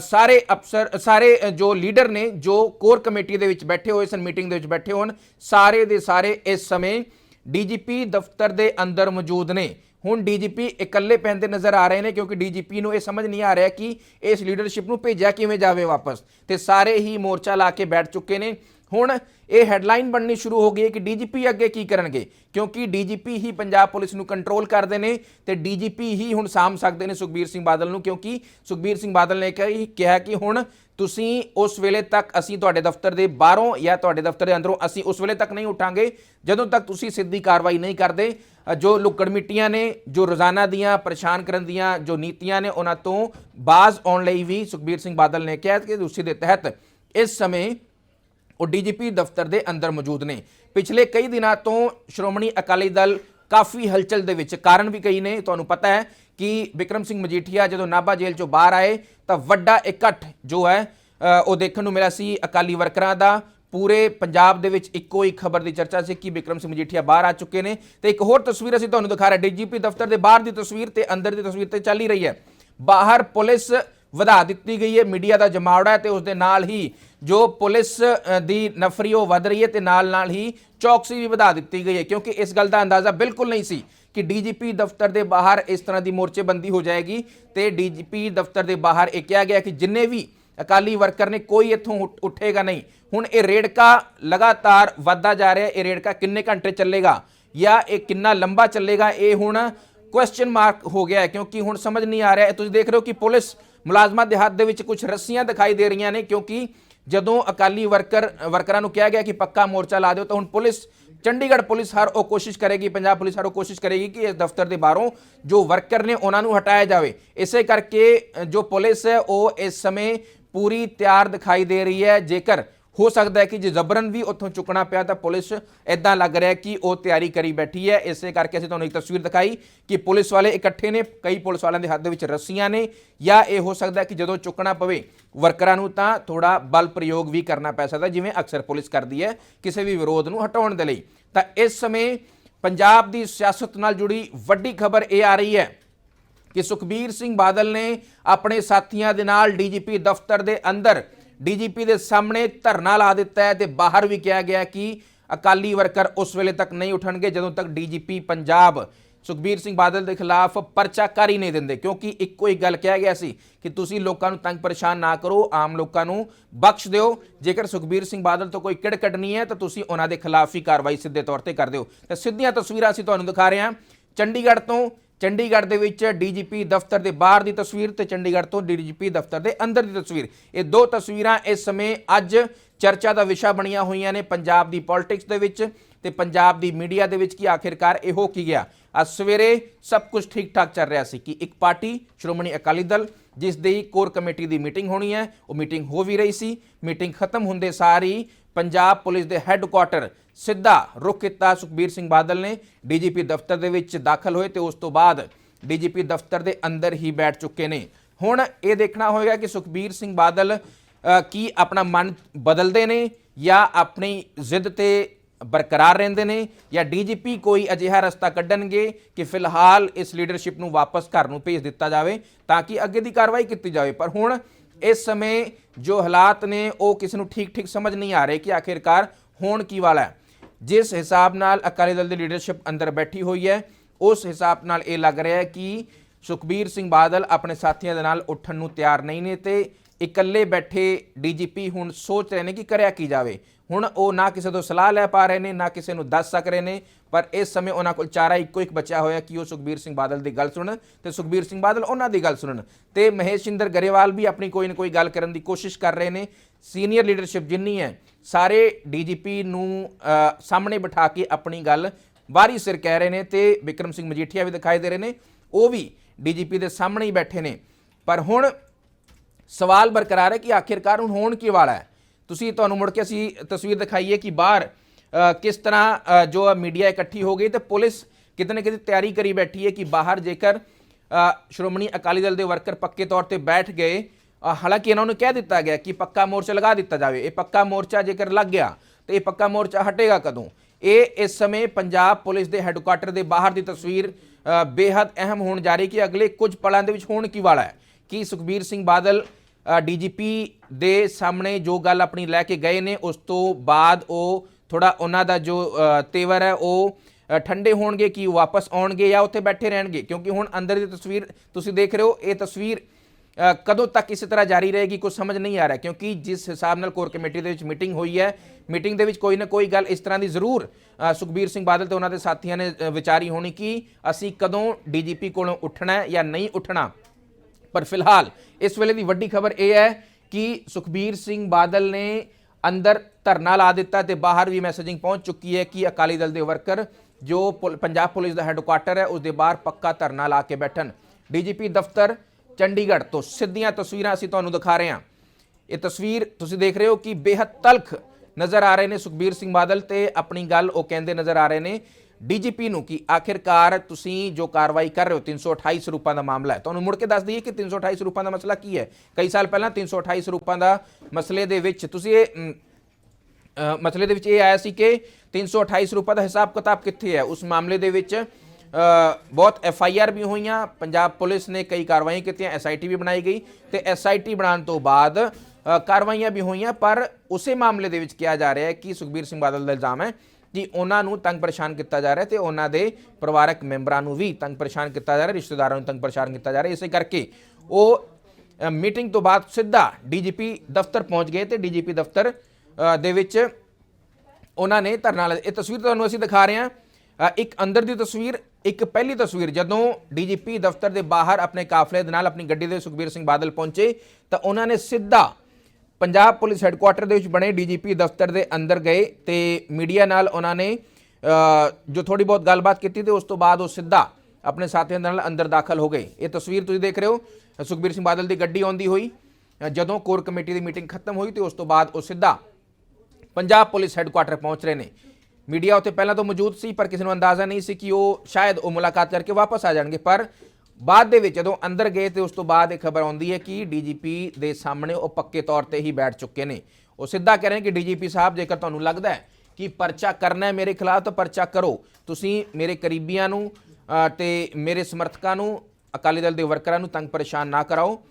ਸਾਰੇ ਅਫਸਰ, ਸਾਰੇ ਜੋ ਲੀਡਰ ਨੇ, ਜੋ ਕੋਰ ਕਮੇਟੀ ਦੇ ਵਿੱਚ ਬੈਠੇ ਹੋਏ ਸਨ ਮੀਟਿੰਗ ਦੇ ਵਿੱਚ ਬੈਠੇ ਹੋਣ, ਸਾਰੇ ਦੇ ਸਾਰੇ ਇਸ ਸਮੇਂ ਡੀਜੀਪੀ ਦਫ਼ਤਰ ਦੇ ਅੰਦਰ ਮੌਜੂਦ ਨੇ। ਹੁਣ ਡੀਜੀਪੀ ਇਕੱਲੇ ਪੈਂਦੇ ਨਜ਼ਰ ਆ ਰਹੇ ਨੇ ਕਿਉਂਕਿ ਡੀਜੀਪੀ ਨੂੰ ਇਹ ਸਮਝ ਨਹੀਂ ਆ ਰਿਹਾ ਕਿ ਇਸ ਲੀਡਰਸ਼ਿਪ ਨੂੰ ਭੇਜਿਆ ਕਿਵੇਂ ਜਾਵੇ ਵਾਪਸ। ਤੇ ਸਾਰੇ ਹੀ ਮੋਰਚਾ ਲਾ ਕੇ ਬੈਠ ਚੁੱਕੇ ਨੇ। ਹੁਣ ਇਹ ਹੈਡਲਾਈਨ ਬਣਨੀ ਸ਼ੁਰੂ ਹੋ ਗਈ ਹੈ ਕਿ ਡੀਜੀਪੀ ਅੱਗੇ ਕੀ ਕਰਨਗੇ। ਕਿਉਂਕਿ ਡੀਜੀਪੀ ਹੀ ਪੰਜਾਬ ਪੁਲਿਸ ਨੂੰ ਕੰਟਰੋਲ ਕਰਦੇ ਨੇ ਤੇ ਡੀਜੀਪੀ ਹੀ ਹੁਣ ਸਾਂਭ ਸਕਦੇ ਨੇ ਸੁਖਬੀਰ ਸਿੰਘ ਬਾਦਲ ਨੂੰ ਕਿਉਂਕਿ ਸੁਖਬੀਰ ਸਿੰਘ ਬਾਦਲ ਨੇ ਕਹੀ- ਕਿਹਾ ਕਿ ਹੁਣ ਤੁਸੀਂ ਉਸ ਵੇਲੇ ਤੱਕ ਅਸੀਂ ਤੁਹਾਡੇ ਦਫ਼ਤਰ ਦੇ ਬਾਹਰੋਂ ਜਾਂ ਤੁਹਾਡੇ ਦਫ਼ਤਰ ਦੇ ਅੰਦਰੋਂ ਅਸੀਂ ਉਸ ਵੇਲੇ ਤੱਕ ਨਹੀਂ ਉਠਾਂਗੇ, ਜਦੋਂ ਤੱਕ ਤੁਸੀਂ ਸਿੱਧੀ ਕਾਰਵਾਈ ਨਹੀਂ ਕਰਦੇ ਜੋ ਲੁੱਕੜ ਮਿੱਟੀਆਂ ਨੇ, ਜੋ ਰੋਜ਼ਾਨਾ ਦੀਆਂ ਪਰੇਸ਼ਾਨ ਕਰਨ ਦੀਆਂ ਜੋ ਨੀਤੀਆਂ ਨੇ, ਉਹਨਾਂ ਤੋਂ ਬਾਜ਼ ਆਉਣ ਲਈ ਵੀ ਸੁਖਬੀਰ ਸਿੰਘ ਬਾਦਲ ਨੇ ਕਿਹਾ ਕਿ ਉਸੇ ਦੇ ਤਹਿਤ ਇਸ ਸਮੇਂ ਉਹ ਡੀਜੀਪੀ ਦਫ਼ਤਰ ਦੇ ਅੰਦਰ ਮੌਜੂਦ ਨੇ। ਪਿਛਲੇ ਕਈ ਦਿਨਾਂ ਤੋਂ ਸ਼੍ਰੋਮਣੀ ਅਕਾਲੀ ਦਲ ਕਾਫੀ ਹਲਚਲ ਦੇ ਵਿੱਚ ਕਾਰਨ ਵੀ ਕਈ ਨੇ, ਤੁਹਾਨੂੰ ਪਤਾ ਹੈ ਕਿ ਵਿਕਰਮ ਸਿੰਘ ਮਜੀਠੀਆ ਜਦੋਂ ਨਾਭਾ ਜੇਲ੍ਹ ਚੋਂ ਬਾਹਰ ਆਏ ਤਾਂ ਵੱਡਾ ਇਕੱਠ ਜੋ ਹੈ ਉਹ ਦੇਖਣ ਨੂੰ ਮਿਲਿਆ ਸੀ ਅਕਾਲੀ ਵਰਕਰਾਂ ਦਾ। ਪੂਰੇ ਪੰਜਾਬ ਦੇ ਵਿੱਚ ਇੱਕੋ ਹੀ ਖਬਰ ਦੀ ਚਰਚਾ ਸੀ ਕਿ ਵਿਕਰਮ ਸਿੰਘ ਮਜੀਠੀਆ ਬਾਹਰ ਆ ਚੁੱਕੇ ਨੇ। ਤੇ ਇੱਕ ਹੋਰ ਤਸਵੀਰ ਅਸੀਂ ਤੁਹਾਨੂੰ ਦਿਖਾ ਰਹੇ ਡੀਜੀਪੀ ਦਫ਼ਤਰ ਦੇ ਬਾਹਰ ਦੀ ਤਸਵੀਰ ਤੇ ਅੰਦਰ ਦੀ ਤਸਵੀਰ ਤੇ ਚੱਲ ਹੀ ਰਹੀ ਹੈ। ਬਾਹਰ ਪੁਲਿਸ ਵਧਾ ਦਿੱਤੀ ਗਈ ਹੈ। ਮੀਡੀਆ ਦਾ ਜਮਾਵੜਾ ਹੈ ਤੇ ਉਸ ਦੇ ਨਾਲ ਹੀ ਜੋ ਪੁਲਿਸ ਦੀ ਨਫਰੀ ਉਹ ਵਧ ਰਹੀ ਹੈ ਤੇ ਨਾਲ ਨਾਲ ਹੀ ਚੌਕਸੀ ਵੀ ਵਧਾ ਦਿੱਤੀ ਗਈ ਹੈ। ਕਿਉਂਕਿ ਇਸ ਗੱਲ ਦਾ ਅੰਦਾਜ਼ਾ ਬਿਲਕੁਲ ਨਹੀਂ ਸੀ ਕਿ ਡੀਜੀਪੀ ਦਫ਼ਤਰ ਦੇ ਬਾਹਰ ਇਸ ਤਰ੍ਹਾਂ ਦੀ ਮੋਰਚੇਬੰਦੀ ਹੋ ਜਾਏਗੀ ਤੇ ਡੀਜੀਪੀ ਦਫ਼ਤਰ ਦੇ ਬਾਹਰ ਇਹ ਕਿਹਾ ਗਿਆ ਕਿ ਜਿੰਨੇ ਵੀ ਅਕਾਲੀ ਵਰਕਰ ਨੇ ਕੋਈ ਇੱਥੋਂ ਉੱਠੇਗਾ ਨਹੀਂ। ਹੁਣ ਇਹ ਰੇੜਕਾ ਲਗਾਤਾਰ ਵੱਧਦਾ ਜਾ ਰਿਹਾ, ਇਹ ਰੇੜਕਾ ਕਿੰਨੇ ਘੰਟੇ ਚੱਲੇਗਾ ਜਾਂ ਇਹ ਕਿੰਨਾ ਲੰਬਾ ਚੱਲੇਗਾ, ਇਹ ਹੁਣ ਕੁਐਸਚਨ ਮਾਰਕ ਹੋ ਗਿਆ ਹੈ, ਕਿਉਂਕਿ ਹੁਣ ਸਮਝ ਨਹੀਂ ਆ ਰਿਹਾ। ਤੁਸੀਂ ਦੇਖ ਰਹੇ ਹੋ ਕਿ ਪੁਲਿਸ ਮੁਲਾਜ਼ਮਾਂ ਦੇ ਹੱਥ ਦੇ ਵਿੱਚ ਕੁਝ ਰੱਸੀਆਂ ਦਿਖਾਈ ਦੇ ਰਹੀਆਂ ਨੇ, ਕਿਉਂਕਿ ਜਦੋਂ ਅਕਾਲੀ ਵਰਕਰ, ਵਰਕਰਾਂ ਨੂੰ ਕਿਹਾ ਗਿਆ ਕਿ ਪੱਕਾ ਮੋਰਚਾ ਲਾ ਦਿਓ, ਤਾਂ ਹੁਣ ਪੁਲਿਸ ਚੰਡੀਗੜ੍ਹ ਪੁਲਿਸ ਹਰ ਉਹ ਕੋਸ਼ਿਸ਼ ਕਰੇਗੀ, ਪੰਜਾਬ ਪੁਲਿਸ ਹਰ ਉਹ ਕੋਸ਼ਿਸ਼ ਕਰੇਗੀ ਕਿ ਇਸ ਦਫ਼ਤਰ ਦੇ ਬਾਹਰੋਂ ਜੋ ਵਰਕਰ ਨੇ ਉਹਨਾਂ ਨੂੰ ਹਟਾਇਆ ਜਾਵੇ। ਇਸੇ ਕਰਕੇ ਜੋ ਪੁਲਿਸ ਹੈ, ਉਹ ਇਸ ਸਮੇਂ ਪੂਰੀ ਤਿਆਰ ਦਿਖਾਈ ਦੇ ਰਹੀ ਹੈ। ਜੇਕਰ ਹੋ ਸਕਦਾ ਹੈ ਕਿ ਜੇ ਜ਼ਬਰਨ ਵੀ ਉੱਥੋਂ ਚੁੱਕਣਾ ਪਿਆ ਤਾਂ ਪੁਲਿਸ ਇਦਾਂ ਲੱਗ ਰਿਹਾ ਕਿ ਉਹ ਤਿਆਰੀ ਕਰੀ ਬੈਠੀ ਹੈ। ਇਸੇ ਕਰਕੇ ਅਸੀਂ ਤੁਹਾਨੂੰ ਇੱਕ ਤਸਵੀਰ ਦਿਖਾਈ ਕਿ ਪੁਲਿਸ ਵਾਲੇ ਇਕੱਠੇ ਨੇ, ਕਈ ਪੁਲਿਸ ਵਾਲਿਆਂ ਦੇ ਹੱਥ ਦੇ ਵਿੱਚ ਰੱਸੀਆਂ ਨੇ ਜਾਂ ਇਹ ਹੋ ਸਕਦਾ ਹੈ ਕਿ ਜਦੋਂ ਚੁੱਕਣਾ ਪਵੇ ਵਰਕਰਾਂ ਨੂੰ ਤਾਂ ਥੋੜਾ ਬਲ ਪ੍ਰਯੋਗ ਵੀ ਕਰਨਾ ਪੈ ਸਕਦਾ, ਜਿਵੇਂ ਅਕਸਰ ਪੁਲਿਸ ਕਰਦੀ ਹੈ ਕਿਸੇ ਵੀ ਵਿਰੋਧ ਨੂੰ ਹਟਾਉਣ ਦੇ ਲਈ। ਤਾਂ ਇਸ ਸਮੇਂ ਪੰਜਾਬ ਦੀ ਸਿਆਸਤ ਨਾਲ ਜੁੜੀ ਵੱਡੀ ਖਬਰ ਇਹ ਆ ਰਹੀ ਹੈ ਕਿ ਸੁਖਬੀਰ ਸਿੰਘ ਬਾਦਲ ਨੇ ਆਪਣੇ ਸਾਥੀਆਂ ਦੇ ਨਾਲ ਡੀਜੀਪੀ ਦਫ਼ਤਰ ਦੇ ਅੰਦਰ ਡੀਜੀਪੀ ਦੇ ਸਾਹਮਣੇ ਧਰਨਾ ਲਾ ਦਿੱਤਾ ਹੈ ਤੇ ਬਾਹਰ ਵੀ ਕਿਹਾ ਗਿਆ ਕਿ ਅਕਾਲੀ ਵਰਕਰ ਉਸ ਵੇਲੇ ਤੱਕ ਨਹੀਂ ਉਠਣਗੇ ਜਦੋਂ ਤੱਕ ਡੀਜੀਪੀ ਪੰਜਾਬ ਸੁਖਬੀਰ ਸਿੰਘ ਬਾਦਲ ਦੇ ਖਿਲਾਫ ਪਰਚਾ ਕਰ ਹੀ ਨਹੀਂ ਦਿੰਦੇ, ਕਿਉਂਕਿ ਇੱਕੋ ਹੀ ਗੱਲ ਕਿਹਾ ਗਿਆ ਸੀ ਕਿ ਤੁਸੀਂ ਲੋਕਾਂ ਨੂੰ ਤੰਗ ਪਰੇਸ਼ਾਨ ਨਾ ਕਰੋ, ਆਮ ਲੋਕਾਂ ਨੂੰ ਬਖਸ਼ ਦਿਓ। ਜੇਕਰ ਸੁਖਬੀਰ ਸਿੰਘ ਬਾਦਲ ਤੋਂ ਕੋਈ ਕਿੜ ਕੱਢਣੀ ਹੈ, ਤਾਂ ਤੁਸੀਂ ਉਹਨਾਂ ਦੇ ਖਿਲਾਫ ਹੀ ਕਾਰਵਾਈ ਸਿੱਧੇ ਤੌਰ ਤੇ ਕਰ ਦਿਓ। ਤਾਂ ਸਿੱਧੀਆਂ ਤਸਵੀਰਾਂ ਅਸੀਂ ਤੁਹਾਨੂੰ ਦਿਖਾ ਰਹੇ ਹਾਂ। ਚੰਡੀਗੜ੍ਹ ਤੋਂ ਚੰਡੀਗੜ੍ਹ ਦੇ ਵਿੱਚ ਡੀਜੀਪੀ ਦਫ਼ਤਰ ਦੇ ਬਾਹਰ ਦੀ ਤਸਵੀਰ ਤੇ ਚੰਡੀਗੜ੍ਹ ਤੋਂ ਡੀਜੀਪੀ ਦਫ਼ਤਰ ਦੇ ਅੰਦਰ ਦੀ ਤਸਵੀਰ। ਇਹ ਦੋ ਤਸਵੀਰਾਂ ਇਸ ਸਮੇਂ ਅੱਜ ਚਰਚਾ ਦਾ ਵਿਸ਼ਾ ਬਣੀਆਂ ਹੋਈਆਂ ਨੇ ਪੰਜਾਬ ਦੀ ਪੋਲਿਟਿਕਸ ਦੇ ਵਿੱਚ ਤੇ ਪੰਜਾਬ ਦੀ ਮੀਡੀਆ ਦੇ ਵਿੱਚ ਕਿ ਆਖਿਰਕਾਰ ਇਹ ਹੋ ਕੀ ਗਿਆ। ਅੱਜ ਸਵੇਰੇ ਸਭ ਕੁਝ ਠੀਕ ਠਾਕ ਚੱਲ ਰਿਹਾ ਸੀ ਕਿ ਇੱਕ ਪਾਰਟੀ, ਸ਼੍ਰੋਮਣੀ ਅਕਾਲੀ ਦਲ, ਜਿਸ ਦੀ ਕੋਰ ਕਮੇਟੀ ਦੀ ਮੀਟਿੰਗ ਹੋਣੀ ਹੈ, ਉਹ ਮੀਟਿੰਗ ਹੋ ਵੀ ਰਹੀ ਸੀ। ਮੀਟਿੰਗ ਖਤਮ ਹੁੰਦੇ ਸਾਰੀ ਪੰਜਾਬ ਪੁਲਿਸ ਦੇ ਹੈੱਡਕੁਆਟਰ ਸਿੱਧਾ ਰੁਕ ਕੀਤਾ ਸੁਖਬੀਰ ਸਿੰਘ ਬਾਦਲ ਨੇ। ਡੀਜੀਪੀ ਦਫ਼ਤਰ ਦੇ ਵਿੱਚ ਦਾਖਲ ਹੋਏ ਤੇ ਉਸ ਤੋਂ ਬਾਅਦ ਡੀਜੀਪੀ ਦਫ਼ਤਰ ਦੇ ਅੰਦਰ ਹੀ ਬੈਠ ਚੁੱਕੇ ਨੇ। ਹੁਣ ਇਹ ਦੇਖਣਾ ਹੋਏਗਾ ਕਿ ਸੁਖਬੀਰ ਸਿੰਘ ਬਾਦਲ ਕੀ ਆਪਣਾ ਮਨ ਬਦਲਦੇ ਨੇ ਜਾਂ ਆਪਣੀ ਜ਼ਿੱਦ ਤੇ ਬਰਕਰਾਰ ਰਹਿੰਦੇ ਨੇ ਜਾਂ ਡੀਜੀਪੀ ਕੋਈ ਅਜਿਹਾ ਰਸਤਾ ਕੱਢਣਗੇ ਕਿ ਫਿਲਹਾਲ ਇਸ ਲੀਡਰਸ਼ਿਪ ਨੂੰ ਵਾਪਸ ਘਰ ਨੂੰ ਭੇਜ ਦਿੱਤਾ ਜਾਵੇ ਤਾਂ ਕਿ ਅੱਗੇ ਦੀ ਕਾਰਵਾਈ ਕੀਤੀ ਜਾਵੇ। ਪਰ ਹੁਣ ਇਸ ਸਮੇਂ ਜੋ ਹਾਲਾਤ ਨੇ, ਉਹ ਕਿਸੇ ਨੂੰ ਠੀਕ ਠੀਕ ਸਮਝ ਨਹੀਂ ਆ ਰਹੇ ਕਿ ਆਖਿਰਕਾਰ ਹੋਣ ਕੀ ਵਾਲਾ ਹੈ। ਜਿਸ ਹਿਸਾਬ ਨਾਲ ਅਕਾਲੀ ਦਲ ਦੀ ਲੀਡਰਸ਼ਿਪ ਅੰਦਰ ਬੈਠੀ ਹੋਈ ਹੈ, ਉਸ ਹਿਸਾਬ ਨਾਲ ਇਹ ਲੱਗ ਰਿਹਾ ਹੈ ਕਿ ਸੁਖਬੀਰ ਸਿੰਘ ਬਾਦਲ ਆਪਣੇ ਸਾਥੀਆਂ ਦੇ ਨਾਲ ਉੱਠਣ ਨੂੰ ਤਿਆਰ ਨਹੀਂ ਨੇ ਤੇ ਇਕੱਲੇ ਬੈਠੇ ਡੀਜੀਪੀ ਹੁਣ ਸੋਚ ਰਹੇ ਨੇ ਕਿ ਕਰਿਆ ਕੀ ਜਾਵੇ। ਹੁਣ ਉਹ ਨਾ ਕਿਸੇ ਤੋਂ ਸਲਾਹ ਲੈ ਪਾ ਰਹੇ ਨੇ, ਨਾ ਕਿਸੇ ਨੂੰ ਦੱਸ ਸਕ ਰਹੇ ਨੇ, ਪਰ ਇਸ ਸਮੇਂ ਉਹਨਾਂ ਕੋਲ ਚਾਰਾ ਇੱਕੋ ਇੱਕ ਬਚਿਆ ਹੋਇਆ ਕਿ ਉਹ ਸੁਖਬੀਰ ਸਿੰਘ ਬਾਦਲ ਦੀ ਗੱਲ ਸੁਣਨ ਤੇ ਸੁਖਬੀਰ ਸਿੰਘ ਬਾਦਲ ਉਹਨਾਂ ਦੀ ਗੱਲ ਸੁਣਨ ਤੇ ਮਹੇਸ਼ਿੰਦਰ ਗਰੇਵਾਲ ਵੀ ਆਪਣੀ ਕੋਈ ਨਾ ਕੋਈ ਗੱਲ ਕਰਨ ਦੀ ਕੋਸ਼ਿਸ਼ ਕਰ ਰਹੇ ਨੇ। ਸੀਨੀਅਰ ਲੀਡਰਸ਼ਿਪ ਜਿੰਨੀ ਹੈ, ਸਾਰੇ ਡੀਜੀਪੀ ਨੂੰ ਸਾਹਮਣੇ ਬਿਠਾ ਕੇ ਆਪਣੀ ਗੱਲ ਵਾਰੀ ਸਿਰ ਕਹਿ ਰਹੇ ਨੇ ਤੇ ਵਿਕਰਮ ਸਿੰਘ ਮਜੀਠੀਆ ਵੀ ਦਿਖਾਈ ਦੇ ਰਹੇ ਨੇ, ਉਹ ਵੀ ਡੀਜੀਪੀ ਦੇ ਸਾਹਮਣੇ ਹੀ ਬੈਠੇ ਨੇ। ਪਰ ਹੁਣ ਸਵਾਲ ਬਰਕਰਾਰ ਹੈ ਕਿ ਆਖਿਰਕਾਰ ਹੁਣ ਹੋਣ ਕੀ ਵਾਲਾ ਹੈ? ਤੁਸੀਂ ਤੁਹਾਨੂੰ ਮੁੜ ਕੇ ਅਸੀਂ ਤਸਵੀਰ ਦਿਖਾਈਏ ਕਿ ਬਾਹਰ ਕਿਸ ਤਰ੍ਹਾਂ ਜੋ ਮੀਡੀਆ ਇਕੱਠੀ ਹੋ ਗਈ ਤੇ ਪੁਲਿਸ ਕਿਤੇ ਨਾ ਕਿਤੇ ਤਿਆਰੀ ਕਰੀ ਬੈਠੀ ਹੈ ਕਿ ਬਾਹਰ ਜੇਕਰ ਸ਼੍ਰੋਮਣੀ ਅਕਾਲੀ ਦਲ ਦੇ ਵਰਕਰ ਪੱਕੇ ਤੌਰ ਤੇ ਬੈਠ ਗਏ ਹਾਲਾਂਕਿ ਇਹਨਾਂ ਨੂੰ ਕਹਿ ਦਿੱਤਾ ਗਿਆ ਕਿ ਪੱਕਾ ਮੋਰਚਾ ਲਗਾ ਦਿੱਤਾ ਜਾਵੇ। ਇਹ ਪੱਕਾ ਮੋਰਚਾ ਜੇਕਰ ਲੱਗ ਗਿਆ ਤੇ ਇਹ ਪੱਕਾ ਮੋਰਚਾ ਹਟੇਗਾ ਕਦੋਂ? ਇਹ ਇਸ ਸਮੇਂ ਪੰਜਾਬ ਪੁਲਿਸ ਦੇ ਹੈੱਡਕੁਆਟਰ ਦੇ ਬਾਹਰ ਦੀ ਤਸਵੀਰ ਅ, ਬੇहद ਅਹਿਮ ਹੋਣ ਜਾ ਰਹੀ ਕਿ ਅਗਲੇ ਕੁਝ ਪਲਾਂ ਦੇ ਵਿੱਚ ਹੋਣ ਕੀ ਵਾਲਾ ਹੈ? ਕਿ ਸੁਖਬੀਰ ਸਿੰਘ ਬਾਦਲ ਡੀਜੀਪੀ ਦੇ ਸਾਹਮਣੇ ਜੋ ਗੱਲ ਆਪਣੀ ਲੈ ਕੇ ਗਏ ਨੇ, ਉਸ ਤੋਂ ਬਾਅਦ ਉਹ ਥੋੜਾ ਉਹਨਾਂ ਦਾ ਜੋ ਤੇਵਰ ਹੈ, ਉਹ ਠੰਡੇ ਹੋਣਗੇ ਕਿ ਵਾਪਸ ਆਉਣਗੇ ਜਾਂ ਉੱਥੇ ਬੈਠੇ ਰਹਿਣਗੇ? ਕਿਉਂਕਿ ਹੁਣ ਅੰਦਰ ਦੀ ਤਸਵੀਰ ਤੁਸੀਂ ਦੇਖ ਰਹੇ ਹੋ, ਇਹ ਤਸਵੀਰ ਕਦੋਂ ਤੱਕ ਇਸੇ ਤਰ੍ਹਾਂ ਜਾਰੀ ਰਹੇਗੀ ਕੁਝ ਸਮਝ ਨਹੀਂ ਆ ਰਿਹਾ। ਕਿਉਂਕਿ ਜਿਸ ਹਿਸਾਬ ਨਾਲ ਕੋਰ ਕਮੇਟੀ ਦੇ ਵਿੱਚ ਮੀਟਿੰਗ ਹੋਈ ਹੈ, ਮੀਟਿੰਗ ਦੇ ਵਿੱਚ ਕੋਈ ਨਾ ਕੋਈ ਗੱਲ ਇਸ ਤਰ੍ਹਾਂ ਦੀ ਜ਼ਰੂਰ ਸੁਖਬੀਰ ਸਿੰਘ ਬਾਦਲ ਤੇ ਉਹਨਾਂ ਦੇ ਸਾਥੀਆਂ ਨੇ ਵਿਚਾਰੀ ਹੋਣੀ ਕਿ ਅਸੀਂ ਕਦੋਂ ਡੀਜੀਪੀ ਕੋਲੋਂ ਉੱਠਣਾ ਹੈ ਜਾਂ ਨਹੀਂ ਉੱਠਣਾ। ਪਰ ਫਿਲਹਾਲ ਇਸ ਵੇਲੇ ਦੀ ਵੱਡੀ ਖਬਰ ਇਹ ਹੈ ਕਿ ਸੁਖਬੀਰ ਸਿੰਘ ਬਾਦਲ ਨੇ ਅੰਦਰ ਧਰਨਾ ਲਾ ਦਿੱਤਾ ਤੇ ਬਾਹਰ ਵੀ ਮੈਸੇਜਿੰਗ ਪਹੁੰਚ ਚੁੱਕੀ ਹੈ ਕਿ ਅਕਾਲੀ ਦਲ ਦੇ ਵਰਕਰ ਜੋ ਪੁਲ- ਪੰਜਾਬ ਪੁਲਿਸ ਦਾ ਹੈੱਡਕੁਆਟਰ ਹੈ ਉਸ ਦੇ ਬਾਹਰ ਪੱਕਾ ਧਰਨਾ ਲਾ ਕੇ ਬੈਠਣ। ਡੀਜੀਪੀ ਦਫ਼ਤਰ ਚੰਡੀਗੜ੍ਹ ਤੋਂ ਸਿੱਧੀਆਂ ਤਸਵੀਰਾਂ ਅਸੀਂ ਤੁਹਾਨੂੰ ਦਿਖਾ ਰਹੇ ਹਾਂ। ਇਹ ਤਸਵੀਰ ਤੁਸੀਂ ਦੇਖ ਰਹੇ ਹੋ ਕਿ ਬੇਹੱਦ ਤਲਖ ਨਜ਼ਰ ਆ ਰਹੇ ਨੇ ਸੁਖਬੀਰ ਸਿੰਘ ਬਾਦਲ ਤੇ ਆਪਣੀ ਗੱਲ ਉਹ ਕਹਿੰਦੇ ਨਜ਼ਰ ਆ ਰਹੇ ਨੇ ਡੀਜੀਪੀ ਨੂੰ ਕਿ ਆਖਿਰਕਾਰ ਤੁਸੀਂ ਜੋ ਕਾਰਵਾਈ ਕਰ ਰਹੇ ਹੋ 328 ਸਰੂਪਾਂ ਦਾ ਮਾਮਲਾ ਹੈ। ਤੁਹਾਨੂੰ ਮੁੜ ਕੇ ਦੱਸ ਦਈਏ ਕਿ 328 ਸਰੂਪਾਂ ਦਾ ਮਸਲਾ ਕੀ ਹੈ? ਕਈ ਸਾਲ ਪਹਿਲਾਂ 328 ਸਰੂਪਾਂ ਦਾ ਮਸਲੇ ਦੇ ਵਿੱਚ ਤੁਸੀਂ ਇਹ ਮਸਲੇ ਦੇ ਵਿੱਚ ਇਹ ਆਇਆ ਸੀ ਕਿ 328 ਸਰੂਪਾਂ ਦਾ ਹਿਸਾਬ ਕਿਤਾਬ ਕਿੱਥੇ ਹੈ? ਉਸ ਮਾਮਲੇ ਦੇ ਵਿੱਚ ਬਹੁਤ ਐਫ ਆਈ ਆਰ ਵੀ ਹੋਈਆਂ। ਪੰਜਾਬ ਪੁਲਿਸ ਨੇ ਕਈ ਕਾਰਵਾਈਆਂ ਕੀਤੀਆਂ, ਐਸ ਆਈ ਟੀ ਵੀ ਬਣਾਈ ਗਈ ਤੇ ਐਸ ਆਈ ਟੀ ਬਣਾਉਣ ਤੋਂ ਬਾਅਦ ਕਾਰਵਾਈਆਂ ਵੀ ਹੋਈਆਂ, ਪਰ ਉਸੇ ਮਾਮਲੇ ਦੇ ਵਿੱਚ ਕਿਹਾ ਜਾ ਰਿਹਾ ਹੈ ਕਿ ਸੁਖਬੀਰ ਸਿੰਘ ਬਾਦਲ ਦਾ ਇਲਜ਼ਾਮ ਹੈ ਕਿ ਉਹਨਾਂ ਨੂੰ ਤੰਗ ਪਰੇਸ਼ਾਨ ਕੀਤਾ ਜਾ ਰਿਹਾ ਤੇ ਉਹਨਾਂ ਦੇ ਪਰਿਵਾਰਕ ਮੈਂਬਰਾਂ ਨੂੰ ਵੀ ਤੰਗ ਪਰੇਸ਼ਾਨ ਕੀਤਾ ਜਾ ਰਿਹਾ, ਰਿਸ਼ਤੇਦਾਰਾਂ ਨੂੰ ਤੰਗ ਪਰੇਸ਼ਾਨ ਕੀਤਾ ਜਾ ਰਿਹਾ। ਇਸੇ ਕਰਕੇ ਉਹ ਮੀਟਿੰਗ ਤੋਂ ਬਾਅਦ ਸਿੱਧਾ ਡੀਜੀਪੀ ਦਫ਼ਤਰ ਪਹੁੰਚ ਗਏ ਤੇ ਡੀਜੀਪੀ ਦਫ਼ਤਰ ਦੇ ਵਿੱਚ ਉਹਨਾਂ ਨੇ ਧਰਨਾ ਲਾ- ਇਹ ਤਸਵੀਰ ਤੁਹਾਨੂੰ ਅਸੀਂ ਦਿਖਾ ਰਹੇ ਹਾਂ। ਇੱਕ ਅੰਦਰ ਦੀ ਤਸਵੀਰ, ਇੱਕ ਪਹਿਲੀ ਤਸਵੀਰ। ਜਦੋਂ ਡੀਜੀਪੀ ਦਫ਼ਤਰ ਦੇ ਬਾਹਰ ਆਪਣੇ ਕਾਫਲੇ ਦੇ ਨਾਲ ਆਪਣੀ ਗੱਡੀ ਦੇ ਸੁਖਬੀਰ ਸਿੰਘ ਬਾਦਲ ਪਹੁੰਚੇ ਤਾਂ ਉਹਨਾਂ ਨੇ ਸਿੱਧਾ ਪੰਜਾਬ ਪੁਲਿਸ ਹੈੱਡਕੁਆਟਰ ਦੇ ਵਿੱਚ ਬਣੇ ਡੀਜੀਪੀ ਦਫ਼ਤਰ ਦੇ ਅੰਦਰ ਗਏ ਤੇ ਮੀਡੀਆ ਨਾਲ ਉਹਨਾਂ ਨੇ ਜੋ ਥੋੜੀ ਬਹੁਤ ਗੱਲਬਾਤ ਕੀਤੀ ਤੇ ਉਸ ਤੋਂ ਬਾਅਦ ਉਹ ਸਿੱਧਾ ਆਪਣੇ ਸਾਥੀਆਂ ਦੇ ਨਾਲ ਅੰਦਰ ਦਾਖਲ ਹੋ ਗਏ। ਇਹ ਤਸਵੀਰ ਤੁਸੀਂ ਦੇਖ ਰਹੇ ਹੋ, ਸੁਖਬੀਰ ਸਿੰਘ ਬਾਦਲ ਦੀ ਗੱਡੀ ਆਉਂਦੀ ਹੋਈ ਜਦੋਂ ਕੋਰ ਕਮੇਟੀ ਦੀ ਮੀਟਿੰਗ ਖਤਮ ਹੋਈ ਤੇ ਉਸ ਤੋਂ ਬਾਅਦ ਉਹ ਸਿੱਧਾ ਪੰਜਾਬ ਪੁਲਿਸ ਹੈੱਡਕੁਆਟਰ ਪਹੁੰਚ ਰਹੇ ਨੇ। ਮੀਡੀਆ ਉੱਥੇ ਪਹਿਲਾਂ ਤੋਂ ਮੌਜੂਦ ਸੀ ਪਰ ਕਿਸੇ ਨੂੰ ਅੰਦਾਜ਼ਾ ਨਹੀਂ ਸੀ ਕਿ ਉਹ ਸ਼ਾਇਦ ਉਹ ਮੁਲਾਕਾਤ ਕਰਕੇ ਵਾਪਸ ਆ ਜਾਣਗੇ, ਪਰ ਬਾਅਦ ਦੇ ਵਿੱਚ ਜਦੋਂ ਅੰਦਰ ਗਏ ਤੇ ਉਸ ਤੋਂ ਬਾਅਦ ਇਹ ਖਬਰ ਆਉਂਦੀ ਹੈ ਕਿ ਡੀਜੀਪੀ ਦੇ ਸਾਹਮਣੇ ਉਹ ਪੱਕੇ ਤੌਰ ਤੇ ਹੀ ਬੈਠ ਚੁੱਕੇ ਨੇ। ਉਹ ਸਿੱਧਾ ਕਹਿ ਰਹੇ ਨੇ ਕਿ ਡੀਜੀਪੀ ਸਾਹਿਬ ਜੇਕਰ ਤੁਹਾਨੂੰ ਲੱਗਦਾ ਹੈ ਕਿ ਪਰਚਾ ਕਰਨਾ ਹੈ ਮੇਰੇ ਖਿਲਾਫ ਤਾਂ ਪਰਚਾ ਕਰੋ। ਤੁਸੀਂ ਮੇਰੇ ਕਰੀਬੀਆਂ ਨੂੰ ਅ, ਤੇ ਮੇਰੇ ਸਮਰਥਕਾਂ ਨੂੰ ਅਕਾਲੀ ਦਲ ਦੇ ਵਰਕਰਾਂ ਨੂੰ ਤੰਗ ਪਰੇਸ਼ਾਨ ਨਾ ਕਰਾਓ।